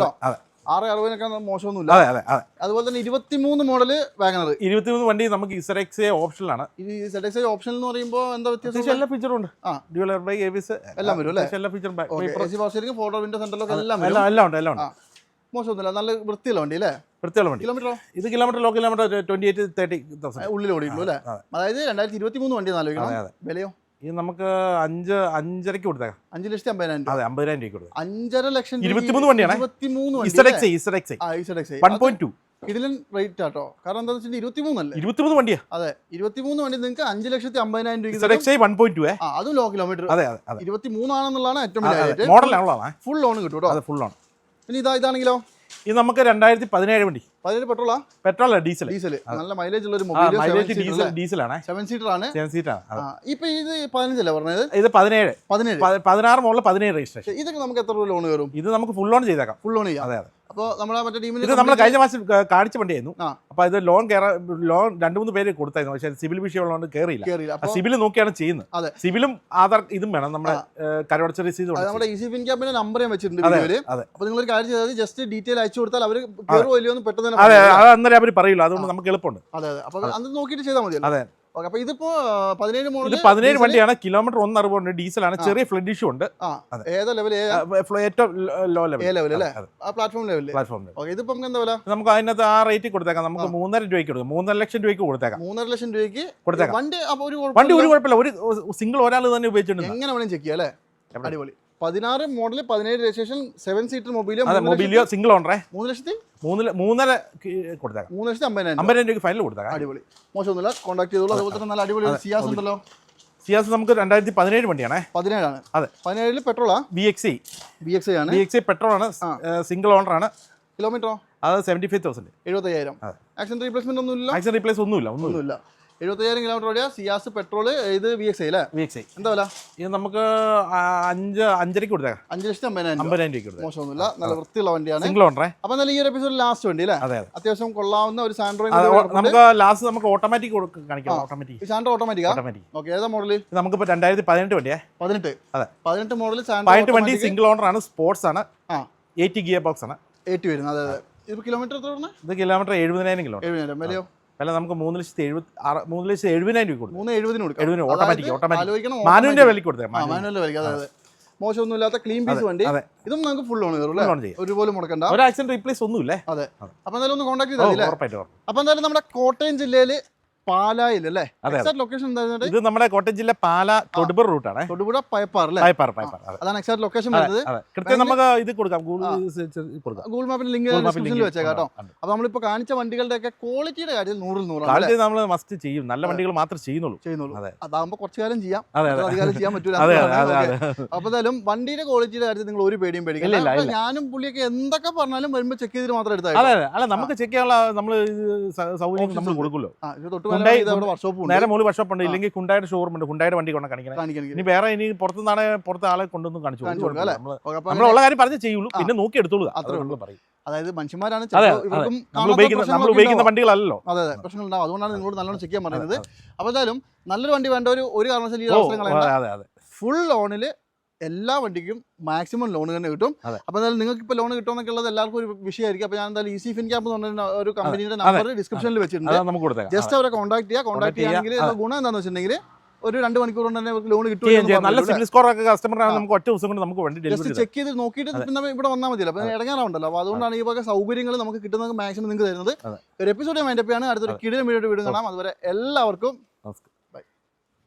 Speaker 1: ആറ് അറുപതിനൊക്കെ മോശമൊന്നുമില്ല.
Speaker 2: അതെ അതെ അതെ.
Speaker 1: അതുപോലെ തന്നെ ഇരുപത്തിമൂന്ന് മോഡൽ വാഗണർ
Speaker 2: ഇരുപത്തിമൂന്ന് വണ്ടി നമുക്ക് ഇസറെക്സ് ഓപ്ഷനിലാണ്
Speaker 1: ഇസറക്സ് എ ഓപ്ഷൻ എന്ന് പറയുമ്പോൾ എന്താ വ്യത്യാസം?
Speaker 2: എല്ലാ ഫീച്ചറും ഉണ്ട്.
Speaker 1: ആ.
Speaker 2: ഡ്യുവൽ എയർ ബൈ എവിസ്
Speaker 1: എല്ലാം വരും അല്ലേ?
Speaker 2: എല്ലാ ഫീച്ചറും
Speaker 1: എ പവർ ഫോട്ടോ വിൻഡോ സെന്ററിലൊക്കെ എല്ലാം
Speaker 2: എല്ലാം എല്ലാം ഉണ്ട് എല്ലാം ഉണ്ട്.
Speaker 1: മോശമൊന്നുമില്ല. നല്ല വൃത്തിയുള്ള വണ്ടി അല്ലേ?
Speaker 2: വൃത്തിയുള്ള വണ്ടി.
Speaker 1: കിലോമീറ്ററോ
Speaker 2: ഇത് kilometre low kilometre twenty eight thirty thousand
Speaker 1: ഉള്ളിൽ ഓടിയിട്ടുള്ളൂ അല്ലേ? അതായത് രണ്ടായിരത്തി ഇരുപത്തി മൂന്ന് വണ്ടി
Speaker 2: നാലോ
Speaker 1: വിലയോ?
Speaker 2: ഇത് നമുക്ക് അഞ്ച് അഞ്ചരക്ക് കൊടുത്തേക്കാം.
Speaker 1: അഞ്ച് ലക്ഷത്തി അമ്പതിനായിരം രൂപ.
Speaker 2: അതെ അമ്പതിനായിരം രൂപ കൊടുത്തേക്കാം.
Speaker 1: അഞ്ചര ലക്ഷം
Speaker 2: ഇരുപത്തിമൂന്ന് വണ്ടിയാണ്? വൺ പോയിന്റ് ടു
Speaker 1: കിടിലൻ റേറ്റ് ആട്ടോ. കാരണം എന്താ വെച്ചാൽ ഇരുപത്തിമൂന്നല്ലേ
Speaker 2: ഇരുപത്തിമൂന്ന് വണ്ടിയാ?
Speaker 1: അതെ ഇരുപത്തിമൂന്ന് വണ്ടി നിങ്ങൾക്ക് അഞ്ച് ലക്ഷത്തി അമ്പതിനായിരം രൂപ
Speaker 2: വൺ പോയിന്റ് ടു
Speaker 1: അതും ലോ കിലോമീറ്റർ
Speaker 2: അതെ അതെ ഇരുപത്തിമൂന്നാണെന്നുള്ളതാണ്
Speaker 1: ഇരുപത്തി മൂന്നാണെന്നുള്ളതാണ് ഏറ്റവും
Speaker 2: മോഡലാണുള്ളതാണ്
Speaker 1: ഫുൾ ലോൺ കിട്ടും കേട്ടോ
Speaker 2: അതെ ഫുൾ ലോൺ
Speaker 1: ഇനി ഇതാ ഇതാണെങ്കിലോ?
Speaker 2: ഇത് നമുക്ക് രണ്ടായിരത്തി പതിനേഴ് വണ്ടി.
Speaker 1: പതിനേഴ് പെട്രോളാ?
Speaker 2: പെട്രോൾ അല്ല ഡീസൽ
Speaker 1: ഡീസൽ നല്ല മൈലേജ് ഉള്ള ഒരു
Speaker 2: മൈലേജ്
Speaker 1: ഡീസൽ
Speaker 2: ഡീസൽ ഡീസലാണ്.
Speaker 1: സെവൻ സീറ്റർ ആണ്.
Speaker 2: സെവൻ സീറ്റർ
Speaker 1: ആണ് ഇപ്പൊ ഇത് പതിനഞ്ചല്ലേ പറഞ്ഞത്?
Speaker 2: ഇത് പതിനേഴ്.
Speaker 1: പതിനേഴ്.
Speaker 2: പതിനാറ് മുകളിൽ പതിനേഴ് രജിസ്ട്രേഷൻ
Speaker 1: ഇതൊക്കെ നമുക്ക് എത്ര രൂപ ലോൺ വരും
Speaker 2: ഇത് നമുക്ക് ഫുൾ ലോൺ ചെയ്തേക്കാം.
Speaker 1: ഫുൾ ലോൺ ചെയ്യാം.
Speaker 2: അതെ അതെ.
Speaker 1: അപ്പോൾ നമ്മളെ മറ്റേ ടീമിൽ
Speaker 2: ഇത് നമ്മൾ കഴിഞ്ഞ മാസം ക- കാണിച്ച വണ്ടിയായിരുന്നു.
Speaker 1: ആ.
Speaker 2: അപ്പൊ ഇത് ലോൺ ലോൺ രണ്ടു മൂന്ന് പേര് കൊടുത്തായിരുന്നു. പക്ഷേ സിവിൽ വിഷയമുള്ളതുകൊണ്ട് കയറിയില്ല
Speaker 1: കയറിയില്ല അപ്പോൾ
Speaker 2: സിവിൽ നോക്കിയാണ് ചെയ്യുന്നത്.
Speaker 1: അതെ.
Speaker 2: സിവിലും ആധാർ ഇതും വേണം. നമ്മുടെ കരവടച്ച രസീത്
Speaker 1: അത് നമ്മുടെ ഈസി ഫിൻ ക്യാമ്പിന്റെ നമ്പർ ഞാൻ വെച്ചിട്ടുണ്ട്
Speaker 2: അതെ
Speaker 1: വീഡിയോയിൽ.
Speaker 2: അതെ.
Speaker 1: അപ്പോൾ നിങ്ങൾ ഒരു കാര്യം ചെയ്താൽ ജസ്റ്റ് ഡീറ്റെയിൽ അയച്ചു കൊടുത്താൽ അവർ കയറുമോ ഇല്ലയോ എന്ന് പെട്ടെന്ന് തന്നെ
Speaker 2: അതെ
Speaker 1: പറയും.
Speaker 2: അത് അന്നേരം അവർ പറയില്ല. അതുകൊണ്ട് നമുക്ക് എളുപ്പമുണ്ട്.
Speaker 1: അതെ അതെ. അപ്പോൾ അത് നോക്കിയിട്ട് ചെയ്താൽ മതി
Speaker 2: അതെ.
Speaker 1: ഓക്കെ അപ്പോൾ ഇതിപ്പോ പതിനേഴ് മോഡൽ
Speaker 2: പതിനേഴ് വണ്ടിയാണ് കിലോമീറ്റർ ഒന്ന് അറുപതുണ്ട് ഡീസലാണ് ചെറിയ ഫ്ലഡ് ഇഷ്യൂ ഉണ്ട്.
Speaker 1: ഏതാ ലെവൽ
Speaker 2: ഏറ്റവും ലോ ലെവൽ
Speaker 1: ലെവൽ അല്ലേ? ആ പ്ലാറ്റ്ഫോം പ്ലാറ്റ്ഫോം ഇതിപ്പോ നമുക്ക് എന്താ വില?
Speaker 2: നമുക്ക് അതിനകത്ത് ആ റേറ്റ് കൊടുത്തേക്കാം. നമുക്ക് മൂന്നര രൂപയ്ക്ക് കൊടുക്കാം. മൂന്നര ലക്ഷം രൂപയ്ക്ക് കൊടുത്തേക്കാം.
Speaker 1: മൂന്നര ലക്ഷം രൂപയ്ക്ക്
Speaker 2: കൊടുത്തേക്കാം.
Speaker 1: വണ്ടി അപ്പോൾ ഒരു
Speaker 2: വണ്ടി
Speaker 1: കുഴപ്പമില്ല.
Speaker 2: ഒരു കുഴപ്പമില്ല. ഒരു സിംഗിൾ ഒരാൾ തന്നെ ഉപയോഗിച്ചിട്ടുണ്ട്
Speaker 1: എങ്ങനെ വേണമെങ്കിലും ചെക്ക് ചെയ്യാം അല്ലേ? അടിപൊളി. പതിനാറ് മോഡൽ പതിനേഴ് രജിസ്ട്രേഷൻ സെവൻ സീറ്റർ മൊബൈൽ
Speaker 2: അതെ സിംഗിൾ ഓണറേ
Speaker 1: മൂന്ന് ലക്ഷത്തി
Speaker 2: മൂന്നര ക്ക് കൊടുത്തേക്കാം.
Speaker 1: മൂന്ന് ലക്ഷത്തി അമ്പതിനായിരം
Speaker 2: അമ്പതിനായിരം രൂപ ഫൈനൽ കൊടുത്തേക്കാം.
Speaker 1: അടിപൊളി. മോശമൊന്നുമില്ല. കോൺടാക്ട് ചെയ്തോളൂ. അതുപോലെ തന്നെ നല്ല അടിപൊളി സിയാസ് ഉണ്ടല്ലോ.
Speaker 2: സിയാസ് നമുക്ക് രണ്ടായിരത്തി പതിനേഴ് വണ്ടിയാണേ.
Speaker 1: പതിനേഴാണ്.
Speaker 2: അതെ.
Speaker 1: പതിനേഴിൽ പെട്രോളാ
Speaker 2: B X I
Speaker 1: B X I ആണ്.
Speaker 2: ബി എക്സ് ഐ പെട്രോൾ ആണ്. സിംഗിൾ ഓണർ ആണ്.
Speaker 1: കിലോമീറ്ററോ
Speaker 2: അത് സെവന്റി ഫൈവ് തൗസൻഡ്
Speaker 1: എഴുപത്തയ്യായിരം. ആക്സിഡന്റ് റീപ്ലേസ്മെന്റ് ഒന്നും ഇല്ല
Speaker 2: റീപ്ലേസ് ഒന്നുമില്ല ഒന്നുമില്ല.
Speaker 1: ഒന്നുമില്ല. എഴുപത്തയ്യായിരം കിലോമീറ്റർ ഓടിയ സിയാസ് പെട്രോൾ ഇത് വി എക്സ് ഐ അല്ലേ
Speaker 2: വി എക്സ് ഐ
Speaker 1: എന്താ വില?
Speaker 2: ഇത് നമുക്ക് അഞ്ച് അഞ്ചരയ്ക്ക് കൊടുത്തേക്കാം.
Speaker 1: അഞ്ച് ലക്ഷത്തി അമ്പതിനായിരം രൂപ.
Speaker 2: അമ്പതിനായിരം കൊടുത്തു
Speaker 1: മോശമൊന്നുമില്ല. നല്ല വൃത്തിയുള്ള വണ്ടിയാണ്.
Speaker 2: സിംഗിൾ ഓണറേ
Speaker 1: അപ്പൊ നല്ല ഈ ഒരു എപ്പിസോഡ് ലാസ്റ്റ് വണ്ടി അല്ലേ
Speaker 2: അതെ അതെ.
Speaker 1: അത്യാവശ്യം കൊള്ളാവുന്ന ഒരു
Speaker 2: സാൻഡ്രോ നമുക്ക് ലാസ്റ്റ് നമുക്ക് ഓട്ടോമാറ്റിക് കാണിക്കാം ഓട്ടോമാറ്റിക്
Speaker 1: സാൻഡ്രോ ഓട്ടോമാറ്റിക്കാ
Speaker 2: ഓട്ടോമാറ്റിക്
Speaker 1: ഓക്കെ ഏതാ മോഡൽ
Speaker 2: ഇത് നമുക്കിപ്പോൾ രണ്ടായിരത്തി പതിനെട്ട് വണ്ടിയേ?
Speaker 1: പതിനെട്ട്.
Speaker 2: അതെ.
Speaker 1: പതിനെട്ട് മോഡൽ സാൻഡ്രോ
Speaker 2: പതിനെട്ട് വണ്ടി സിംഗിൾ ഓണർ ആണ് സ്പോർട്സ് ആണ്
Speaker 1: ആ.
Speaker 2: എയ്റ്റി ഗിയർ ബോക്സ് ആണ്.
Speaker 1: എയ്റ്റ് വരുന്നത് അതെ അതെ. ഇത് കിലോമീറ്റർ എത്ര
Speaker 2: ഇത് കിലോമീറ്റർ എഴുപതിനായിരം കിലോ
Speaker 1: എഴുപതിനായിരം. വിലയോ
Speaker 2: വില നമുക്ക് മൂന്ന് ലക്ഷത്തി എഴുപത്തി ആറ് മൂന്ന് ലക്ഷത്തി എഴുപതിനായിരം രൂപ കൊടുക്കും.
Speaker 1: മൂന്ന് എഴുപതിന് കൊടുക്കും.
Speaker 2: എഴുപതിന് ഓട്ടോമാറ്റിക് ഓട്ടോമാറ്റിക് മാനുവിന്റെ വിലയ്ക്ക് കൊടുത്തേ
Speaker 1: മാനുവിന്റെ വിലക്ക് അതെ മോശമൊന്നുമില്ലാത്ത ക്ലീൻ പീസ് വണ്ടി. ഇതും നമുക്ക് ഫുൾ ഓൺ കയറും അല്ലേ? ഒരുപോലെ മുടക്കണ്ട.
Speaker 2: ഒരു ആക്സിഡന്റ് റീപ്ലേസ് ഒന്നുമില്ലേ?
Speaker 1: അതെ. അപ്പൊ എന്തായാലും ഒന്ന് കോൺടാക്ട് ചെയ്താൽ അല്ലേ. അപ്പൊ എന്തായാലും നമ്മുടെ കോട്ടയം ജില്ലയിൽ പാലായിൽ അല്ലേ. എക്സാക്ട് ലൊക്കേഷൻ എന്തായിരുന്നു
Speaker 2: ഇത് നമ്മുടെ കോട്ടയം ജില്ല പാല തൊടുപുഴ റൂട്ടാണ്.
Speaker 1: തൊടുപുഴ പയപ്പാർ അല്ലേ?
Speaker 2: പായ്പാറ അതെ.
Speaker 1: അതാണ് എക്സാക്ട് ലൊക്കേഷൻ വരുന്നത്.
Speaker 2: കൃത്യം നമുക്ക് ഇത് കൊടുക്കാം. ഗൂഗിൾ
Speaker 1: ഗൂഗിൾ മാപ്പിന്റെ ലിങ്ക് ഡിസ്ക്രിപ്ഷനിൽ വെച്ചേക്കാം കേട്ടോ. അപ്പൊ നമ്മളിപ്പോ കാണിച്ച വണ്ടികളുടെ ഒക്കെ ക്വാളിറ്റിയുടെ കാര്യത്തിൽ നൂറിൽ നൂറാണ്
Speaker 2: നമ്മൾ മസ്റ്റ് ചെയ്യും. നല്ല വണ്ടികൾ മാത്രം ചെയ്യുന്നുള്ളൂ.
Speaker 1: ചെയ്യുന്നുള്ളൂ.
Speaker 2: അതാകുമ്പോൾ
Speaker 1: അതാകുമ്പോ കുറച്ചു കാലം ചെയ്യാം. അധികാരം ചെയ്യാൻ പറ്റൂല. അപ്പൊ എന്തായാലും വണ്ടിയുടെ ക്വാളിറ്റിയുടെ കാര്യത്തിൽ നിങ്ങൾ ഒരു പേടിയും പേടിക്കില്ല ഞാനും പുള്ളിയൊക്കെ എന്തൊക്കെ പറഞ്ഞാലും വരുമ്പോ ചെക്ക് ചെയ്തിട്ട് മാത്രം എടുത്താൽ
Speaker 2: അല്ല നമുക്ക് ചെക്ക് ചെയ്യാനുള്ള നമ്മൾ സൗകര്യം നമ്മൾ. കൊടുക്കുമല്ലോ.
Speaker 1: തൊട്ട്
Speaker 2: നേരെ മുകളിൽ വർഷോപ്പ് ഉണ്ട്. ഇല്ലെങ്കിൽ കുണ്ടായുടെ ഷോറൂം ഉണ്ട്. കുണ്ടായുടെ വണ്ടി കൊണ്ട് കാണിക്കണം. ഇനി വേറെ ഇനി പുറത്തുനിന്നാണ് പുറത്ത് ആളെ കൊണ്ടൊന്നും കാണിച്ചു. നമ്മളുള്ള കാര്യം പറഞ്ഞു ചെയ്യുള്ളൂ. പിന്നെ നോക്കി എടുത്തോളൂ
Speaker 1: അത്രേ
Speaker 2: ഉള്ളൂ. പറയും
Speaker 1: അതായത് മനുഷ്യന്മാരാണ്
Speaker 2: നമ്മൾ ഉപയോഗിക്കുന്ന വണ്ടികളല്ലോ
Speaker 1: അതെ അതെ. പ്രശ്നങ്ങൾ ഉണ്ടാവും അതുകൊണ്ടാണ് നിങ്ങളോട് നല്ലോണം ചെക്ക് ചെയ്യാൻ പറയുന്നത്.
Speaker 2: അപ്പൊ
Speaker 1: അപ്പോൾ എന്തായാലും നല്ലൊരു വണ്ടി വേണ്ട. ഒരു ഒരു കാരണവശാലും ഈ അവസരം കളയണ്ട ഫുൾ ലോണിൽ എല്ലാ വണ്ടിക്കും മാക്സിമം ലോൺ തന്നെ കിട്ടും.
Speaker 2: അപ്പൊ
Speaker 1: അപ്പോൾ എന്തായാലും നിങ്ങൾക്ക് ഇപ്പോൾ ലോൺ കിട്ടുമെന്നൊക്കെ ഉള്ളത് എല്ലാവർക്കും ഒരു വിഷയമായിരിക്കും. അപ്പോൾ ഞാൻ എന്തായാലും ഈസി ഫിൻ ക്യാമ്പ് എന്ന് പറഞ്ഞ ഒരു കമ്പനിയുടെ നമ്പർ ഡിസ്ക്രിപ്ഷനിൽ വെച്ചിട്ടുണ്ട്. ജസ്റ്റ് അവരെ കോൺടാക്ട് ചെയ്യുക കോൺടാക്ട്
Speaker 2: ചെയ്യാമെങ്കിൽ.
Speaker 1: ചെയ്യുകയാണെങ്കിൽ ഗുണം എന്താണെന്ന് വെച്ചിട്ടുണ്ടെങ്കിൽ ഒരു രണ്ട് മണിക്കൂർ കൊണ്ട് തന്നെ ലോൺ കിട്ടും
Speaker 2: ചെയ്യാം, ചെയ്യാം. നല്ല സ്കോർ ഒക്കെ കസ്റ്റമറാണ്. നമുക്ക് ഒറ്റ ദിവസം കൊണ്ട് നമുക്ക് വണ്ടി
Speaker 1: ജസ്റ്റ് ചെക്ക് ചെയ്ത് നോക്കിയിട്ട് പിന്നെ ഇവിടെ വന്നാൽ മതിയല്ലോ. അപ്പോൾ ഇടങ്ങാറുണ്ടല്ലോ അപ്പോൾ അതുകൊണ്ടാണ് ഈ വക സൗകര്യങ്ങൾ നമുക്ക് കിട്ടുന്നത് മാക്സിമം നിങ്ങൾക്ക് തരുന്നത്. ഒരു എപ്പിസോഡ് മൈൻഡപ്പ് ആണ് അടുത്തൊരു കിടിലം വീഡിയോ വീട് കാണാം. അതുവരെ എല്ലാവർക്കും
Speaker 2: നമസ്കാരം.